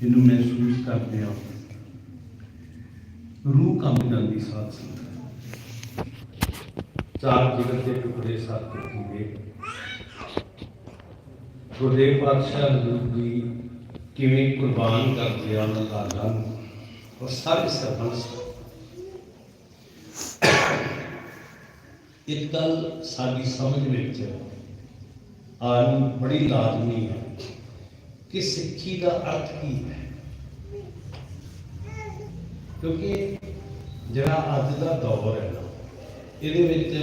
ਜਿਹਨੂੰ ਮਹਿਸੂਸ ਕਰਦੇ ਹਾਂ। ਰੂਹ ਕੰਬ ਜਾਂਦੀ ਸਾਥ ਸੰਗਤ। ਚਾਰ ਜਿਗਰ ਦੇ ਟੁਕੜੇ ਸਾਥ ਕੀਤੇ ਗੁਰਦੇਵ ਪਾਤਸ਼ਾਹ ਹਜ਼ੂਰ ਜੀ ਕਿਵੇਂ ਕੁਰਬਾਨ ਕਰਦੇ ਆ ਉਹਨਾਂ ਲਾਲਾਂ ਨੂੰ, ਉਹ ਸਾਰੇ ਸਰਬੰਸ ਇੱਕ ਗੱਲ ਸਾਡੀ ਸਮਝ ਵਿੱਚ ਆਉਣੀ ਬੜੀ ਲਾਜ਼ਮੀ ਹੈ। ਕਿ ਸਿੱਖੀ ਦਾ ਅਰਥ ਕੀ ਹੈ? ਕਿਉਂਕਿ ਜਿਹੜਾ ਅੱਜ ਦਾ ਦੌਰ ਹੈ ਨਾ, ਇਹਦੇ ਵਿੱਚ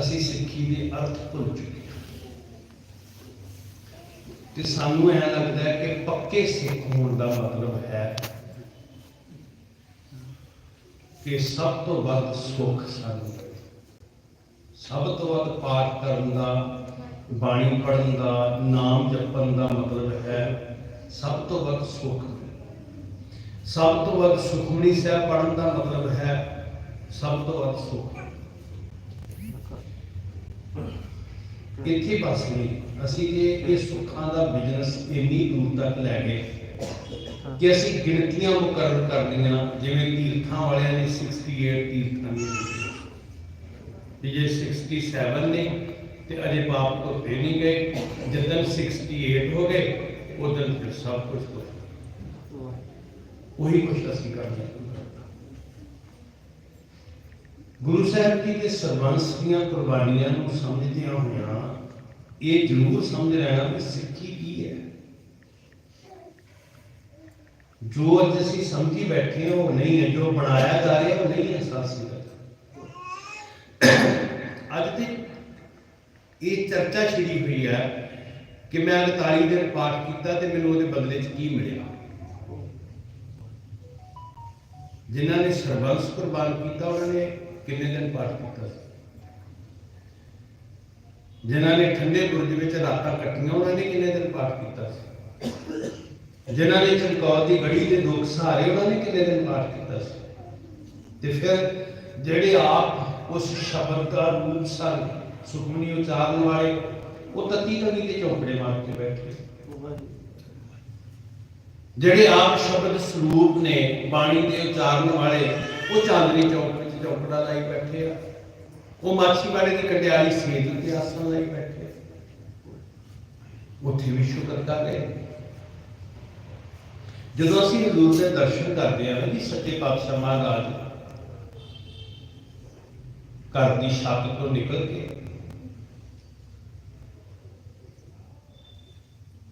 ਅਸੀਂ ਸਿੱਖੀ ਦੇ ਅਰਥ ਭੁੱਲ ਚੁੱਕੇ ਹਾਂ। ਤੇ ਸਾਨੂੰ ਇਹ ਲੱਗਦਾ ਹੈ ਕਿ ਪੱਕੇ ਸਿੱਖ ਹੋਣ ਦਾ ਮਤਲਬ ਹੈ ਕਿ ਸਭ ਤੋਂ ਵੱਧ ਸੁੱਖ ਸਾਨੂੰ ਸਭ ਤੋਂ ਵੱਧ ਪਾਠ ਕਰਨ ਦਾ, ਬਾਣੀ ਪੜਨ ਦਾ, ਨਾਮ ਜਪਣ ਦਾ ਮਤਲਬ ਹੈ ਸਭ ਤੋਂ ਵੱਧ ਸੁੱਖ। ਸਭ ਤੋਂ ਵੱਧ ਸੁਖਮਨੀ ਸਾਹਿਬ ਪੜਨ ਦਾ ਮਤਲਬ ਹੈ ਸਭ ਤੋਂ ਵੱਧ ਸੁੱਖ। ਇੱਥੇ ਬਸ ਨਹੀਂ, ਅਸੀਂ ਇਹ ਇਹ ਸੁੱਖਾਂ ਦਾ ਬਿਜ਼ਨਸ ਇੰਨੀ ਦੂਰ ਤੱਕ ਲੈ ਗਏ ਕਿ ਅਸੀਂ ਗਿਣਤੀਆਂ ਮੁਕਰਰ ਕਰਨੀਆਂ ਜਿਵੇਂ ਤੀਰਥਾਂ ਵਾਲਿਆਂ ਨੇ 68 ਤੀਰਥਾਂ ਦੀਆਂ ਕੀਤੀਆਂ। ਵੀ ਜੇ 67 ਨੇ ਤੇ ਅਜੇ ਪਾਪ ਧੋਤੇ ਨਹੀਂ ਗਏ ਜਦੋਂ 68 ਹੋ ਗਏ ਉਦੋਂ ਫਿਰ ਸਭ ਕੁਝ ਹੋ ਗਿਆ। ਉਹੀ ਕੁਝ ਅਸੀਂ ਕਰਦੇ ਹਾਂ ਗੁਰੂ ਸਾਹਿਬ ਜੀ ਦੇ ਸਰਬੰਸ ਦੀਆਂ ਕੁਰਬਾਨੀਆਂ ਨੂੰ ਸਮਝਦਿਆਂ ਹੋਇਆਂ ਇਹ ਜ਼ਰੂਰ ਸਮਝ ਲੈਣਾ ਕਿ ਸਿੱਖੀ ਕੀ ਹੈ ਜੋ ਅੱਜ ਅਸੀਂ ਸਮਝੀ ਬੈਠੇ ਹਾਂ ਉਹ ਨਹੀਂ ਹੈ ਜੋ ਬਣਾਇਆ ਜਾ ਰਿਹਾ ਉਹ ਨਹੀਂ ਹੈ ਸਾਸੀ ਅੱਜ ਤੇ ਇਹ ਚਰਚਾ ਛਿੜੀ ਹੋਈ ਹੈ ਕਿ ਮੈਂ 41 ਦਿਨ ਪਾਠ ਕੀਤਾ ਤੇ ਮੈਨੂੰ ਉਹਦੇ ਬਦਲੇ 'ਚ ਕੀ ਮਿਲਿਆ? ਜਿਨ੍ਹਾਂ ਨੇ ਸਰਬੰਸ ਕੁਰਬਾਨ ਕੀਤਾ, ਉਹਨਾਂ ਨੇ ਕਿੰਨੇ ਦਿਨ ਪਾਠ ਕੀਤਾ ਸੀ? ਜਿਨ੍ਹਾਂ ਨੇ ਠੰਡੇ ਬੁਰਜ ਵਿੱਚ ਰਾਤਾਂ ਕੱਟੀਆਂ, ਉਹਨਾਂ ਨੇ ਕਿੰਨੇ ਦਿਨ ਪਾਠ ਕੀਤਾ ਸੀ? ਜਿਨ੍ਹਾਂ ਨੇ ਚਮਕੌਰ ਦੀ ਗੜੀ ਦੇ ਦੁੱਖ ਸਹਾਰੇ, ਉਹਨਾਂ ਨੇ ਕਿੰਨੇ ਦਿਨ ਪਾਠ ਕੀਤਾ ਸੀ? ਤੇ ਫਿਰ ਜਿਹੜੇ ਆਪ ਉਸ ਸ਼ਬਦ ਦਾ ਰੂਪ ਸਨ ਸੁਖਮਨੀ ਉਚਾਰਨ ਵਾਲੇ ਉਹ ਤਤੀ ਤਵੀ ਤੇ ਚੌਂਕੜੇ ਮਾਰ ਕੇ ਬੈਠੇ ਜਿਹੜੇ ਆਪ ਸ਼ਬਦ ਸਰੂਪ ਨੇ ਬਾਣੀ ਦੇ ਉਚਾਰਨ ਵਾਲੇ ਉਹ ਚਾਂਦਨੀ ਚੌਕ ਵਿੱਚ ਚੌਕੜਾ ਲਾਈ ਬੈਠੇ ਆ ਉਹ ਮਾਛੀਵਾੜੇ ਦੀ ਕੰਡਿਆਲੀ ਸੇਧ ਤੇ ਆਸਣ ਲਾਈ ਬੈਠੇ ਉੱਥੇ ਵੀ ਸ਼ੁਕਰ ਕਰ ਰਹੇ ਜਦੋਂ ਅਸੀਂ ਹਜ਼ੂਰ ਦੇ ਦਰਸ਼ਨ ਕਰਦੇ ਹਾਂ ਨਾ ਜੀ, ਸੱਚੇ ਪਾਤਸ਼ਾਹ ਮਹਾਰਾਜ ਘਰ ਦੀ ਛੱਤ ਤੋਂ ਨਿਕਲ ਕੇ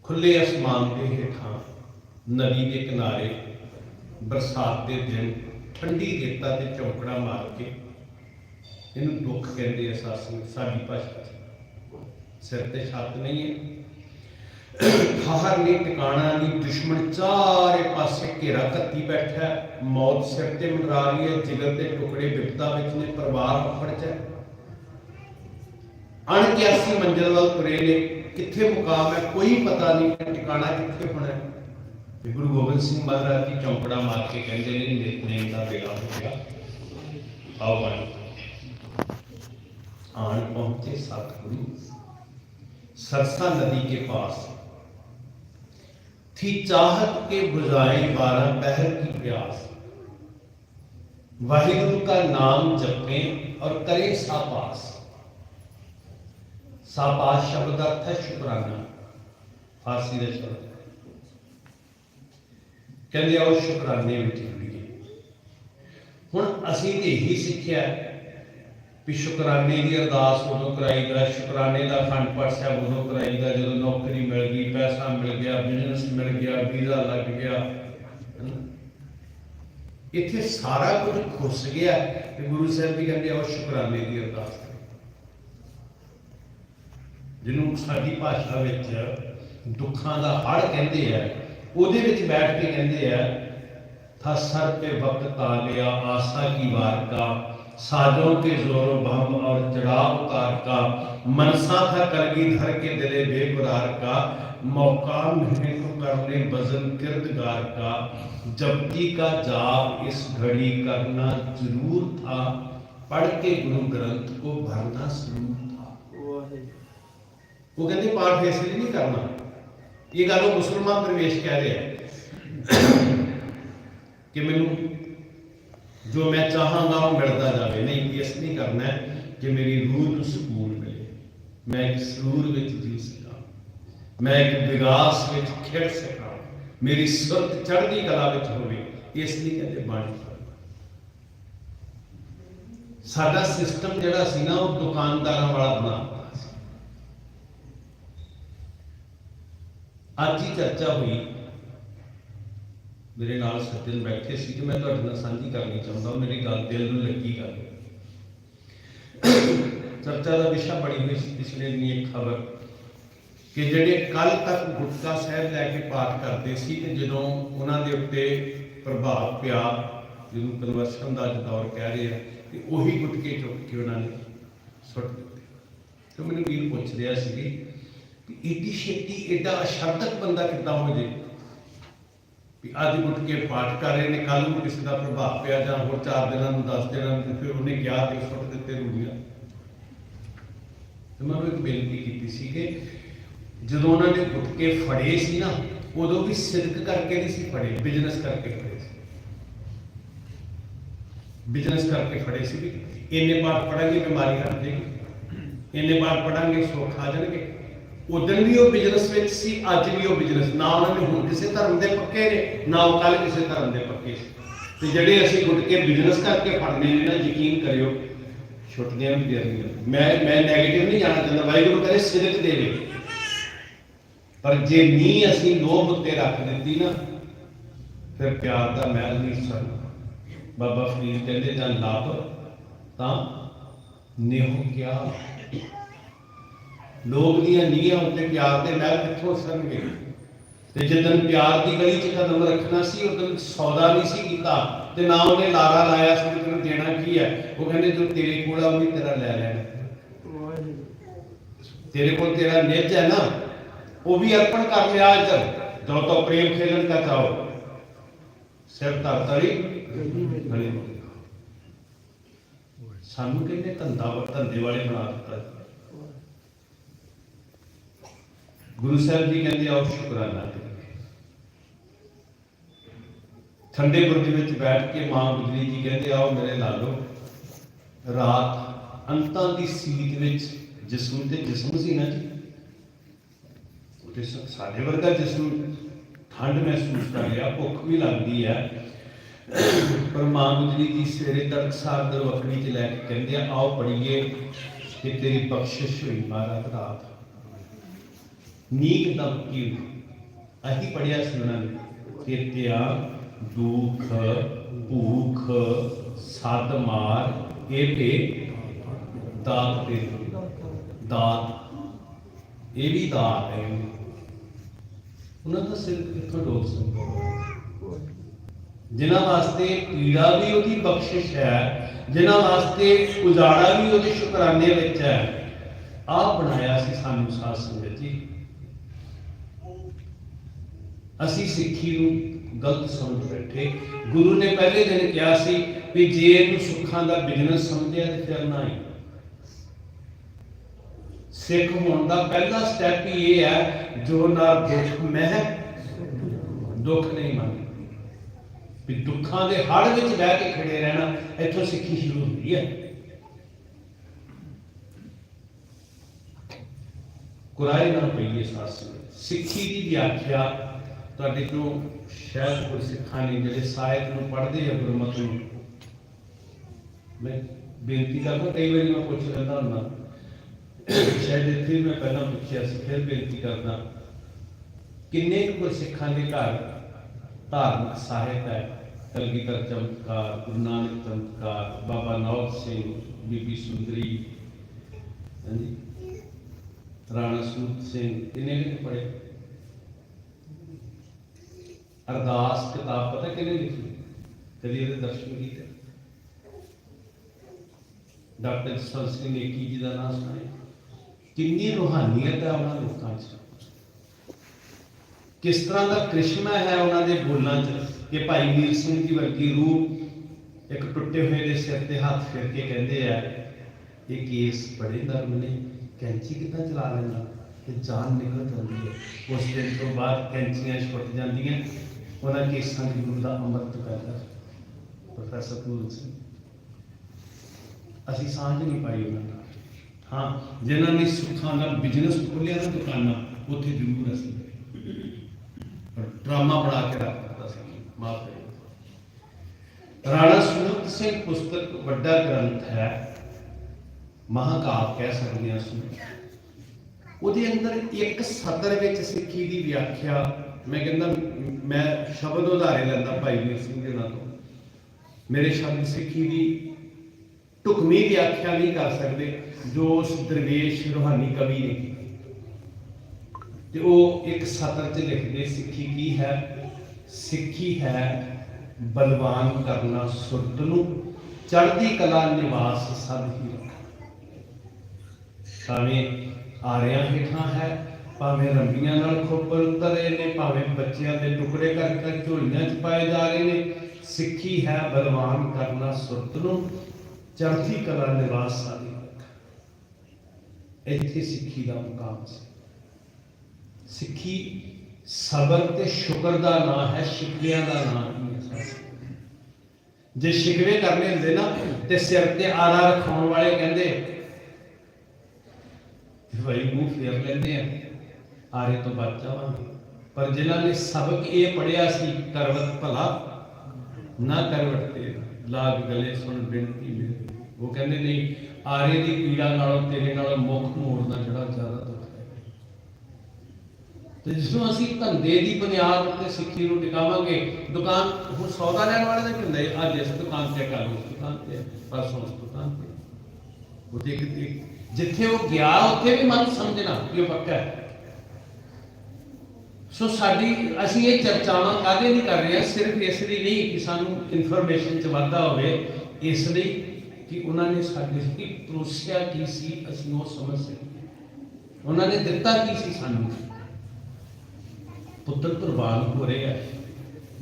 ਖੁੱਲੇ ਅਸਮਾਨ ਦੇ ਹੇਠਾਂ ਨਦੀ ਦੇ ਕਿਨਾਰੇ ਬਰਸਾਤ ਦੇ ਦਿਨ ਠੰਡੀ ਰੇਤਾ ਤੇ ਚੌਂਕੜਾ ਮਾਰ ਕੇ ਇਹਨੂੰ ਦੁੱਖ ਕਹਿੰਦੇ ਆ ਸਾਸੀ, ਸਾਡੀ ਭਾਸ਼ਾ ਸਿਰ ਤੇ ਛੱਤ ਨਹੀਂ ਹੈ। ਫਹਰ ਨੇ ਟਿਕਾਣਾ ਨਹੀਂ, ਦੁਸ਼ਮਣ ਚਾਰੇ ਪਾਸੇ ਘੇਰਾ ਕੱਤੀ ਬੈਠਾ ਮੌਤ ਸਿਰ ਤੇ ਮੰਡਰਾ ਰਹੀ ਹੈ, ਜਿਗਰ ਦੇ ਟੁਕੜੇ ਵਿਪਤਾ ਵਿੱਚ ਨੇ ਪਰਿਵਾਰ ਫੜ ਚ ਅਣਕਿਆਸੀ ਮੰਜ਼ਿਲ ਵੱਲ ਤੁਰੇ ਨੇ। ਕਿੱਥੇ ਮੁਕਾਮ ਹੈ, ਕੋਈ ਪਤਾ ਨਹੀਂ ਟਿਕਾਣਾ ਕਿੱਥੇ ਹੋਣਾ ਹੈ। ਗੁਰੂ ਗੋਬਿੰਦ ਸਿੰਘ ਮਹਾਰਾਜ ਦੀ ਚੌਂਕੜਾ ਮਾਰ ਕੇ ਕਹਿੰਦੇ ਨੇ ਨਿਤਨੇਮ ਦਾ ਬੇੜਾ ਹੋ ਗਿਆ। ਆਓ ਬਣ। ਆਣ ਪਹੁੰਚੇ ਸਤਿਗੁਰੂ। ਸਰਸਾ ਨਦੀ ਕੇ ਪਾਸ थी चाहत के बुझाए बारह पहर की प्यास वाहिगुरु का नाम जपें और करें सापास सापास शब्द अर्थ है शुक्राना फारसी ਦਾ ਸ਼ਬਦ ਕਹਿੰਦੇ ਆਓ ਸ਼ੁਕਰਾਨੇ ਵਿੱਚ ਜੁੜੀਏ ਹੁਣ ਅਸੀਂ ਤੇ ਇਹੀ ਸਿੱਖਿਆ ਹੈ ਵੀ ਸ਼ੁਕਰਾਨੇ ਦੀ ਅਰਦਾਸ ਉਦੋਂ ਕਰਾਈ ਦਾ, ਸ਼ੁਕਰਾਨੇ ਦਾ ਖੰਡ ਪਾਠ ਸਾਹਿਬ ਉਦੋਂ ਕਰਾਈ ਦਾ, ਜਦੋਂ ਨੌਕਰੀ ਮਿਲ ਗਈ, ਪੈਸਾ ਮਿਲ ਗਿਆ ਬਿਜ਼ਨਸ ਮਿਲ ਗਿਆ, ਵੀਜ਼ਾ ਲੱਗ ਗਿਆ। ਇੱਥੇ ਸਾਰਾ ਕੁਝ ਖੁੱਸ ਗਿਆ ਤੇ ਗੁਰੂ ਸਾਹਿਬ ਜੀ ਕਹਿੰਦੇ ਆਓ ਸ਼ੁਕਰਾਨੇ ਦੀ ਅਰਦਾਸ ਜਿਹਨੂੰ ਸਾਡੀ ਭਾਸ਼ਾ ਵਿੱਚ ਦੁੱਖਾਂ ਦਾ ਹੜ ਕਹਿੰਦੇ ਆ, ਉਹਦੇ ਵਿੱਚ ਬੈਠ ਕੇ ਕਹਿੰਦੇ ਆ, ਥਾ ਤੇ ਵਕਤ ਆ ਗਿਆ, ਆਸਾ ਕੀ ਵਾਰ ਦਾ साजों के जोरों बम और चढ़ाव तार का, मनसा था कलगी धर के दिले बेकुरार का, मौका है तो करने वज़न किरदगार का, जबकि का जाप इस घड़ी करना ज़रूर था, पढ़ के गुरु ग्रंथ को भरना ज़रूर था। वो कहते पाठ इसलिए नहीं करना। ये गालो मुसलमान प्रवेश कह रहे हैं। कि मैनू ਜੋ ਮੈਂ ਚਾਹਾਂਗਾ ਉਹ ਮਿਲਦਾ ਜਾਵੇ। ਨਹੀਂ ਇਸ ਨਹੀਂ ਕਰਨਾ ਕਿ ਮੇਰੀ ਰੂਹ ਨੂੰ ਸਕੂਨ ਮਿਲੇ। ਮੈਂ ਇੱਕ ਸਰੂਰ ਵਿੱਚ ਜੀ ਸਕਾਂ। ਮੈਂ ਇੱਕ ਵਿਗਾਸ ਵਿੱਚ ਖਿੜ ਸਕਾਂ। ਮੇਰੀ ਸੁਰਤ ਚੜ੍ਹਦੀ ਕਲਾ ਵਿੱਚ ਹੋਵੇ, ਇਸ ਲਈ ਕਹਿੰਦੇ ਬਾਣੀ ਸਾਡਾ ਸਿਸਟਮ ਜਿਹੜਾ ਸੀ ਨਾ, ਉਹ ਦੁਕਾਨਦਾਰਾਂ ਵਾਲਾ ਬਣਾ ਸੀ। ਅੱਜ ਹੀ ਚਰਚਾ ਹੋਈ ਮੇਰੇ ਨਾਲ ਸੱਜਣ ਬੈਠੇ ਸੀ ਕਿ ਮੈਂ ਤੁਹਾਡੇ ਨਾਲ ਸਾਂਝੀ ਕਰਨੀ ਚਾਹੁੰਦਾ ਮੇਰੀ ਗੱਲ ਦਿਲ ਨੂੰ ਲੱਗੀ ਗੱਲ। ਚਰਚਾ ਦਾ ਵਿਸ਼ਾ ਬਣੀ ਹੋਈ ਸੀ ਪਿਛਲੇ ਦਿਨੀ ਇੱਕ ਖਬਰ ਕਿ ਜਿਹੜੇ ਕੱਲ ਤੱਕ ਗੁਟਕਾ ਸਾਹਿਬ ਲੈ ਕੇ ਪਾਠ ਕਰਦੇ ਸੀ ਤੇ ਜਦੋਂ ਉਹਨਾਂ ਦੇ ਉੱਤੇ ਪ੍ਰਭਾਵ ਪਿਆ, ਜਿਹਨੂੰ ਕਨਵਰਸ਼ਨ ਦਾ ਦੌਰ ਕਹਿ ਰਹੇ ਆ, ਤੇ ਉਹੀ ਗੁਟਕੇ ਚੁੱਕ ਕੇ ਉਹਨਾਂ ਨੇ ਸੁੱਟ ਦਿੱਤੇ। ਤੇ ਮੈਨੂੰ ਵੀਰ ਪੁੱਛ ਰਿਹਾ ਸੀ ਕਿ ਏਡੀ ਛੇਤੀ ਏਡਾ ਅਸ਼ਰਦਕ ਬੰਦਾ ਕਿੱਦਾਂ ਹੋ ਜੇ? ਵੀ ਅੱਜ ਉੱਠ ਕੇ ਪਾਠ ਕਰ ਰਹੇ ਨੇ ਕੱਲ ਨੂੰ ਕਿਸੇ ਦਾ ਪ੍ਰਭਾਵ ਪਿਆ ਜਾਂ ਹੋਰ ਚਾਰ ਦਿਨਾਂ ਨੂੰ 10 ਦਿਨਾਂ ਨੂੰ ਫਿਰ ਉਹਨੇ ਕਿਹਾ ਤੇ ਸੁੱਟ ਦਿੱਤੇ ਰੂੜੀਆਂ। ਤੇ ਮੈਂ ਉਹਨੂੰ ਇੱਕ ਬੇਨਤੀ ਕੀਤੀ ਸੀ ਕਿ ਜਦੋਂ ਉਹਨਾਂ ਨੇ ਉੱਠ ਕੇ ਫੜੇ ਸੀ ਨਾ, ਉਦੋਂ ਵੀ ਸਿਰਕ ਕਰਕੇ ਨਹੀਂ ਸੀ ਫੜੇ, ਬਿਜ਼ਨਸ ਕਰਕੇ ਫੜੇ ਸੀ। ਬਿਜ਼ਨਸ ਕਰਕੇ ਫੜੇ ਸੀ ਵੀ ਇੰਨੇ ਪਾਠ ਪੜਾਂਗੇ ਬਿਮਾਰੀ ਹਟ ਜਾਏਗੀ। ਇੰਨੇ ਪਾਠ ਪੜਾਂਗੇ ਸੁੱਖ ਆ ਜਾਣਗੇ। ਉਦੋਂ ਵੀ ਉਹ ਬਿਜ਼ਨਸ ਵਿੱਚ ਸੀ, ਅੱਜ ਵੀ ਉਹ ਬਿਜ਼ਨਸ ਨਾ ਉਹਨਾਂ ਨੇ ਹੁਣ ਕਿਸੇ ਧਰਮ ਦੇ ਪੱਕੇ ਨੇ ਨਾ ਉਹ ਕੱਲ ਕਿਸੇ ਧਰਮ ਦੇ ਪੱਕੇ ਸੀ ਤੇ ਜਿਹੜੇ ਅਸੀਂ ਗੁੱਟ ਕੇ ਬਿਜ਼ਨਸ ਕਰਕੇ ਫੜਨੇ ਨੇ ਨਾ, ਯਕੀਨ ਕਰਿਓ ਛੁੱਟਦੀਆਂ ਵੀ ਦੇਣਗੀਆਂ ਮੈਂ ਮੈਂ 네ਗੇਟਿਵ ਨਹੀਂ ਜਾਣਾ ਚਾਹੁੰਦਾ, ਵਾਹਿਗੁਰੂ ਕਰੇ ਸਿਦਕ ਦੇਵੇ ਪਰ ਜੇ ਨੀ ਅਸੀਂ ਲੋਭ ਉੱਤੇ ਰੱਖ ਦਿੱਤੀ ਨਾ, ਫਿਰ ਪਿਆਰ ਦਾ ਮਹਿਲ ਨਹੀਂ ਸਰਨਾ ਬਾਬਾ ਫਰੀਦ ਕਹਿੰਦੇ, ਜਾਂ ਲਾਭ, ਤਾਂ ਨਿਹੋ ਕਿਆ ਲੋਕ ਦੀਆਂ ਨੀਹਾਂ ਉੱਤੇ ਪਿਆਰ ਦੇ ਮਹਿਲ ਕਿੱਥੋਂ ਸਰਨਗੇ ਤੇ ਜਦੋਂ ਪਿਆਰ ਦੀ ਗਲੀ 'ਚ ਕਦਮ ਰੱਖਣਾ ਸੀ, ਉਦੋਂ ਸੌਦਾ ਨਹੀਂ ਸੀ ਕੀਤਾ ਤੇ ਨਾ ਉਹਨੇ ਲਾਰਾ ਲਾਇਆ ਸੀ ਤੈਨੂੰ ਦੇਣਾ ਕੀ ਹੈ? ਉਹ ਕਹਿੰਦੇ ਜੋ ਤੇਰੇ ਕੋਲ ਆ, ਉਹ ਵੀ ਤੇਰਾ ਲੈ ਲੈਣਾ। ਤੇਰੇ ਕੋਲ ਤੇਰਾ ਨਿੱਜ ਹੈ ਨਾ, ਉਹ ਵੀ ਅਰਪਣ ਕਰ ਲਿਆ ਅੱਜ। ਜੋ ਤੋ ਪ੍ਰੇਮ ਖੇਲਣ ਦਾ ਚਾਹੋ ਸਿਰ ਧਰ ਤਰੀ ਸਾਨੂੰ ਕਹਿੰਦੇ, ਧੰਦਾ ਧੰਦੇ ਵਾਲੇ ਬਣਾ ਦਿੱਤਾ। ਗੁਰੂ ਸਾਹਿਬ ਜੀ ਕਹਿੰਦੇ ਆਓ ਸ਼ੁਕਰਾਨਾ ਕਰੀਏ ਠੰਡੇ ਬੁਰਜ ਵਿੱਚ ਬੈਠ ਕੇ ਮਾਂ ਗੁਜਰੀ ਜੀ ਕਹਿੰਦੇ, ਆਓ ਮੇਰੇ ਲਾਲੋ ਰਾਤ ਅੰਤਾਂ ਦੀ ਸੀਤ ਵਿੱਚ ਜਿਸਮ ਤੇ ਜਿਸਮ ਸੀ ਨਾ ਜੀ। ਉਹਦੇ ਸਾਡੇ ਵਰਗਾ ਜਿਸਮ ਠੰਡ ਮਹਿਸੂਸ ਕਰ ਰਿਹਾ, ਭੁੱਖ ਵੀ ਲੱਗਦੀ ਹੈ। ਪਰ ਮਾਂ ਗੁਜਰੀ ਜੀ ਸਵੇਰੇ ਤੜਕਸਾਰ ਦਰ ਵਕੜੀ ਚ ਲੈ ਕੇ ਕਹਿੰਦੇ ਆ, ਆਓ ਪੜੀਏ ਕਿ ਤੇਰੀ ਬਖਸ਼ਿਸ਼ ਹੋਈ ਮਹਾਰਾਜ ਰਾਤ। ਨੀਕ ਦਮ ਕੀ ਅਹੀ ਪੜਿਆ ਸੀ ਉਹਨਾਂ ਨੇ ਕਿ ਦੁੱਖ, ਭੂਖ ਸੱਦ ਮਾਰ ਇਹ ਤੇ ਦਾਤ ਤੇ। ਦਾਤ। ਇਹ ਵੀ ਦਾਤ ਹੈ। ਉਹਨਾਂ ਦਾ ਸਿਰ ਕਿੱਥੋਂ ਡੋਬ ਸਕਦਾ ਜਿਨ੍ਹਾਂ ਵਾਸਤੇ ਪੀੜਾ ਵੀ ਉਹਦੀ ਬਖਸ਼ਿਸ਼ ਹੈ, ਜਿਨ੍ਹਾਂ ਵਾਸਤੇ ਉਜਾੜਾ ਵੀ ਉਹਦੇ ਸ਼ੁਕਰਾਨੇ ਵਿੱਚ ਹੈ, ਆਹ ਬਣਾਇਆ ਸੀ ਸਾਨੂੰ ਸਾਧ ਸੰਗਤ ਜੀ। ਅਸੀਂ ਸਿੱਖੀ ਨੂੰ ਗਲਤ ਸਮਝ ਬੈਠੇ। ਗੁਰੂ ਨੇ ਪਹਿਲੇ ਦਿਨ ਕਿਹਾ ਸੀ ਵੀ ਜੇ ਇਹਨੂੰ ਸੁੱਖਾਂ ਦਾ ਬਿਜ਼ਨਸ ਸਮਝਿਆ ਤੇ ਫਿਰ ਨਾ ਹੀ। ਸਿੱਖ ਹੋਣ ਦਾ ਪਹਿਲਾ ਸਟੈਪ ਹੀ ਇਹ ਹੈ, ਜੋ ਨਾ ਦੁੱਖ ਮਹਿ, ਦੁੱਖ ਨਹੀਂ ਮੰਨਦੀ। ਵੀ ਦੁੱਖਾਂ ਦੇ ਹੜ ਵਿੱਚ ਬਹਿ ਕੇ ਖੜੇ ਰਹਿਣਾ ਇੱਥੋਂ ਸਿੱਖੀ ਸ਼ੁਰੂ ਹੁੰਦੀ ਹੈ। ਕੁਰਾਏ ਨਾ ਪਈਏ ਸਾਸ ਸਿੱਖੀ ਦੀ ਵਿਆਖਿਆ ਤੁਹਾਡੇ ਤੋਂ ਸ਼ਾਇਦ ਕੋਈ ਸਿੱਖਾਂ ਨੇ ਜਿਹੜੇ ਸਾਹਿਤ ਨੂੰ ਪੜ੍ਹਦੇ ਆ ਗੁਰਮਤਿ ਨੂੰ ਮੈਂ ਬੇਨਤੀ ਕਰਦਾ ਕਈ ਵਾਰੀ ਮੈਂ ਪੁੱਛ ਲੈਂਦਾ ਹੁੰਦਾ ਸ਼ਾਇਦ ਇੱਥੇ ਮੈਂ ਪਹਿਲਾਂ ਪੁੱਛਿਆ ਸੀ ਫਿਰ ਬੇਨਤੀ ਕਰਦਾ ਕਿੰਨੇ ਕੁ ਕੋਈ ਸਿੱਖਾਂ ਦੇ ਘਰ ਧਾਰਮਿਕ ਸਾਹਿਤ ਹੈ ਕਲਗੀਧਰ ਚਮਤਕਾਰ ਗੁਰੂ ਨਾਨਕ ਚਮਤਕਾਰ ਬਾਬਾ ਨੌਰ ਸਿੰਘ ਬੀਬੀ ਸੁੰਦਰੀ ਹਾਂਜੀ ਰਾਣਾ ਸੂਤ ਸਿੰਘ ਕਿੰਨੇ ਨੇ ਪੜ੍ਹੇ ਅਰਦਾਸ ਕਿਤਾਬ ਪਤਾ ਕਿਹਨੇ ਲਿਖੀ? ਕਦੀ ਇਹਦੇ ਦਰਸ਼ਨ ਕੀਤੇ। ਡਾਕਟਰ ਜਸਵੰਤ ਸਿੰਘ ਨੇਕੀ ਜੀ ਦਾ ਨਾਮ ਸੁਣਿਆ। ਕਿੰਨੀ ਰੂਹਾਨੀਅਤ ਹੈ ਉਹਨਾਂ ਲੋਕਾਂ 'ਚ ਕਿਸ ਤਰ੍ਹਾਂ ਦਾ ਕ੍ਰਿਸ਼ਮਾ ਹੈ ਉਹਨਾਂ ਦੇ ਬੋਲਾਂ 'ਚ ਕਿ ਭਾਈ ਵੀਰ ਸਿੰਘ ਜੀ ਵਰਗੀ ਰੂਹ ਇੱਕ ਟੁੱਟੇ ਹੋਏ ਦੇ ਸਿਰ ਤੇ ਹੱਥ ਫੇਰ ਕੇ ਕਹਿੰਦੇ ਆ, ਇਹ ਕੇਸ ਬੜੇ ਨਰਮ ਨੇ। ਕੈਂਚੀ ਕਿੱਦਾਂ ਚਲਾ ਲੈਂਦਾ? ਤੇ ਜਾਨ ਨਿਕਲ ਜਾਂਦੀ ਹੈ। ਉਸ ਦਿਨ ਤੋਂ ਬਾਅਦ ਕੈਂਚੀਆਂ ਛੁੱਟ ਜਾਂਦੀਆਂ। ਉਹਨਾਂ ਕੇਸਾਂ ਦੀ ਗੁਰੂ ਦਾ ਅੰਮ੍ਰਿਤ ਪੈਦਾ ਪ੍ਰੋਫੈਸਰ ਪੂਰਨ ਸਿੰਘ ਅਸੀਂ ਸਾਂਝ ਨਹੀਂ ਪਾਈ ਉਹਨਾਂ ਨਾਲ ਹਾਂ ਜਿਨ੍ਹਾਂ ਨੇ ਸੁੱਖਾਂ ਦਾ ਬਿਜ਼ਨਸ ਖੋਲ੍ਹਿਆ ਨਾ ਦੁਕਾਨਾਂ ਉੱਥੇ ਜ਼ਰੂਰ ਅਸੀਂ ਪਰ ਡਰਾਮਾ ਬਣਾ ਕੇ ਰੱਖ ਸੀ ਮਾਫ ਕਰਿਓ ਰਾਣਾ ਸੂਰਤ ਸਿੰਘ ਪੁਸਤਕ ਵੱਡਾ ਗ੍ਰੰਥ ਹੈ ਮਹਾਕਾਵ ਕਹਿ ਸਕਦੇ ਹਾਂ ਅਸੀਂ ਉਹਦੇ ਅੰਦਰ ਇੱਕ ਸਤਰ ਵਿੱਚ ਸਿੱਖੀ ਦੀ ਵਿਆਖਿਆ ਮੈਂ ਕਹਿੰਦਾ, ਮੈਂ ਸ਼ਬਦ ਉਧਾਰੇ ਲੈਂਦਾ ਭਾਈ ਵੀਰ ਸਿੰਘ ਦੇ ਨਾਲ। ਤੋਂ ਮੇਰੇ ਸ਼ਬਦ ਸਿੱਖੀ ਦੀ ਢੁਕਵੀਂ ਵਿਆਖਿਆ ਨਹੀਂ ਕਰ ਸਕਦੇ, ਜੋ ਉਸ ਦਰਵੇਸ਼ ਰੂਹਾਨੀ ਕਵੀ ਨੇ ਕੀਤੀ। ਤੇ ਉਹ ਇੱਕ ਸਤਰ 'ਚ ਲਿਖਦੇ, ਸਿੱਖੀ ਕੀ ਹੈ? ਸਿੱਖੀ ਹੈ ਬਲਵਾਨ ਕਰਨਾ ਸੁਰਤ ਨੂੰ, ਚੜ੍ਹਦੀ ਕਲਾ ਨਿਵਾਸ ਸਭ ਹੀ ਰੱਖਾ ਭਾਵੇਂ ਆਰਿਆਂ ਹੇਠਾਂ ਹੈ ਭਾਵੇਂ ਰੰਬੀਆਂ ਨਾਲ ਖੋਪਰ ਉਤਰ ਨੇ, ਭਾਵੇਂ ਬੱਚਿਆਂ ਦੇ ਟੁਕੜੇ ਕਰ ਕਰ ਝੋਲੀਆਂ 'ਚ ਪਾਏ ਜਾ ਰਹੇ ਨੇ, ਸਿੱਖੀ ਹੈ ਬਲਵਾਨ ਕਰਨਾ ਸੁਰਤ ਨੂੰ, ਚੜ੍ਹਦੀ ਕਲਾ ਨਿਵਾਸ ਸਾਦੀ ਇੱਥੇ ਸਿੱਖੀ ਦਾ ਮੁਕਾਮ ਸੀ। ਸਿੱਖੀ ਸਬਰ ਤੇ ਸ਼ੁਕਰ ਦਾ ਨਾਂ ਹੈ, ਸ਼ਿਕਵਿਆਂ ਦਾ ਨਾਂ ਨਹੀਂ ਹੈ ਜੇ ਸ਼ਿਕਵੇ ਕਰਨੇ ਹੁੰਦੇ ਨਾ, ਤੇ ਸਿਰ ਤੇ ਆਰਾ ਰਖਾਉਣ ਵਾਲੇ ਕਹਿੰਦੇ ਭਾਈ ਮੂੰਹ ਫੇਰ ਲੈਂਦੇ ਆ। ਆਰੇ ਤੋਂ ਬਚ ਜਾਵਾਂਗੇ। ਪਰ ਜਿਨ੍ਹਾਂ ਨੇ ਸਬਕ ਇਹ ਪੜਿਆ ਸੀ, ਕਰਵਤ ਭਲਾ, ਨਾ ਕਰਵਟ ਤੇ ਲਾਗ ਗਲੇ ਸੁਣ ਬੇਨਤੀ ਮੇਰੀ ਉਹ ਕਹਿੰਦੇ, ਨਹੀਂ, ਆਰੇ ਦੀ ਪੀੜਾ ਨਾਲੋਂ ਤੇਰੇ ਨਾਲ ਮੁਖ ਮੋੜਨਾ ਜਿਹੜਾ ਜ਼ਿਆਦਾ ਦੁੱਖ ਹੈ। ਤੇ ਜਿਸਨੂੰ ਅਸੀਂ ਧੰਦੇ ਦੀ ਬੁਨਿਆਦ ਉੱਤੇ ਸਿੱਖੀ ਨੂੰ ਟਿਕਾਵਾਂਗੇ, ਦੁਕਾਨ ਹੁਣ ਸੌਦਾ ਲੈਣ ਵਾਲੇ ਦਾ ਕੀ ਹੁੰਦਾ? ਹੈ ਅੱਜ ਇਸ ਦੁਕਾਨ ਤੇ ਕਰ ਉਸ ਦੁਕਾਨ ਤੇ ਪਰਸੋਂ ਉਸ ਦੁਕਾਨ ਤੇ ਉਹ ਦੇਖ, ਜਿੱਥੇ ਉਹ ਗਿਆ, ਉੱਥੇ ਵੀ ਮਨ ਸਮਝਣਾ ਕਿ ਉਹ ਪੱਕਾ ਹੈ। ਸੋ ਸਾਡੀ ਅਸੀਂ ਇਹ ਚਰਚਾਵਾਂ ਕਾਹਦੇ ਨਹੀਂ ਕਰ ਰਹੇ ਸਿਰਫ ਇਸ ਲਈ ਨਹੀਂ ਕਿ ਸਾਨੂੰ ਇਨਫੋਰਮੇਸ਼ਨ ਚ ਵਾਧਾ ਹੋਵੇ, ਇਸ ਲਈ ਕਿ ਉਹਨਾਂ ਨੇ ਸਾਡੇ ਲਈ ਪਰੋਸਿਆ ਕੀ ਸੀ, ਅਸੀਂ ਉਹ ਸਮਝ ਸਕੀਏ। ਉਹਨਾਂ ਨੇ ਦਿੱਤਾ ਕੀ ਸੀ ਸਾਨੂੰ? ਪੁੱਤਰ ਕੁਰਬਾਨ ਹੋ ਰਹੇ ਆ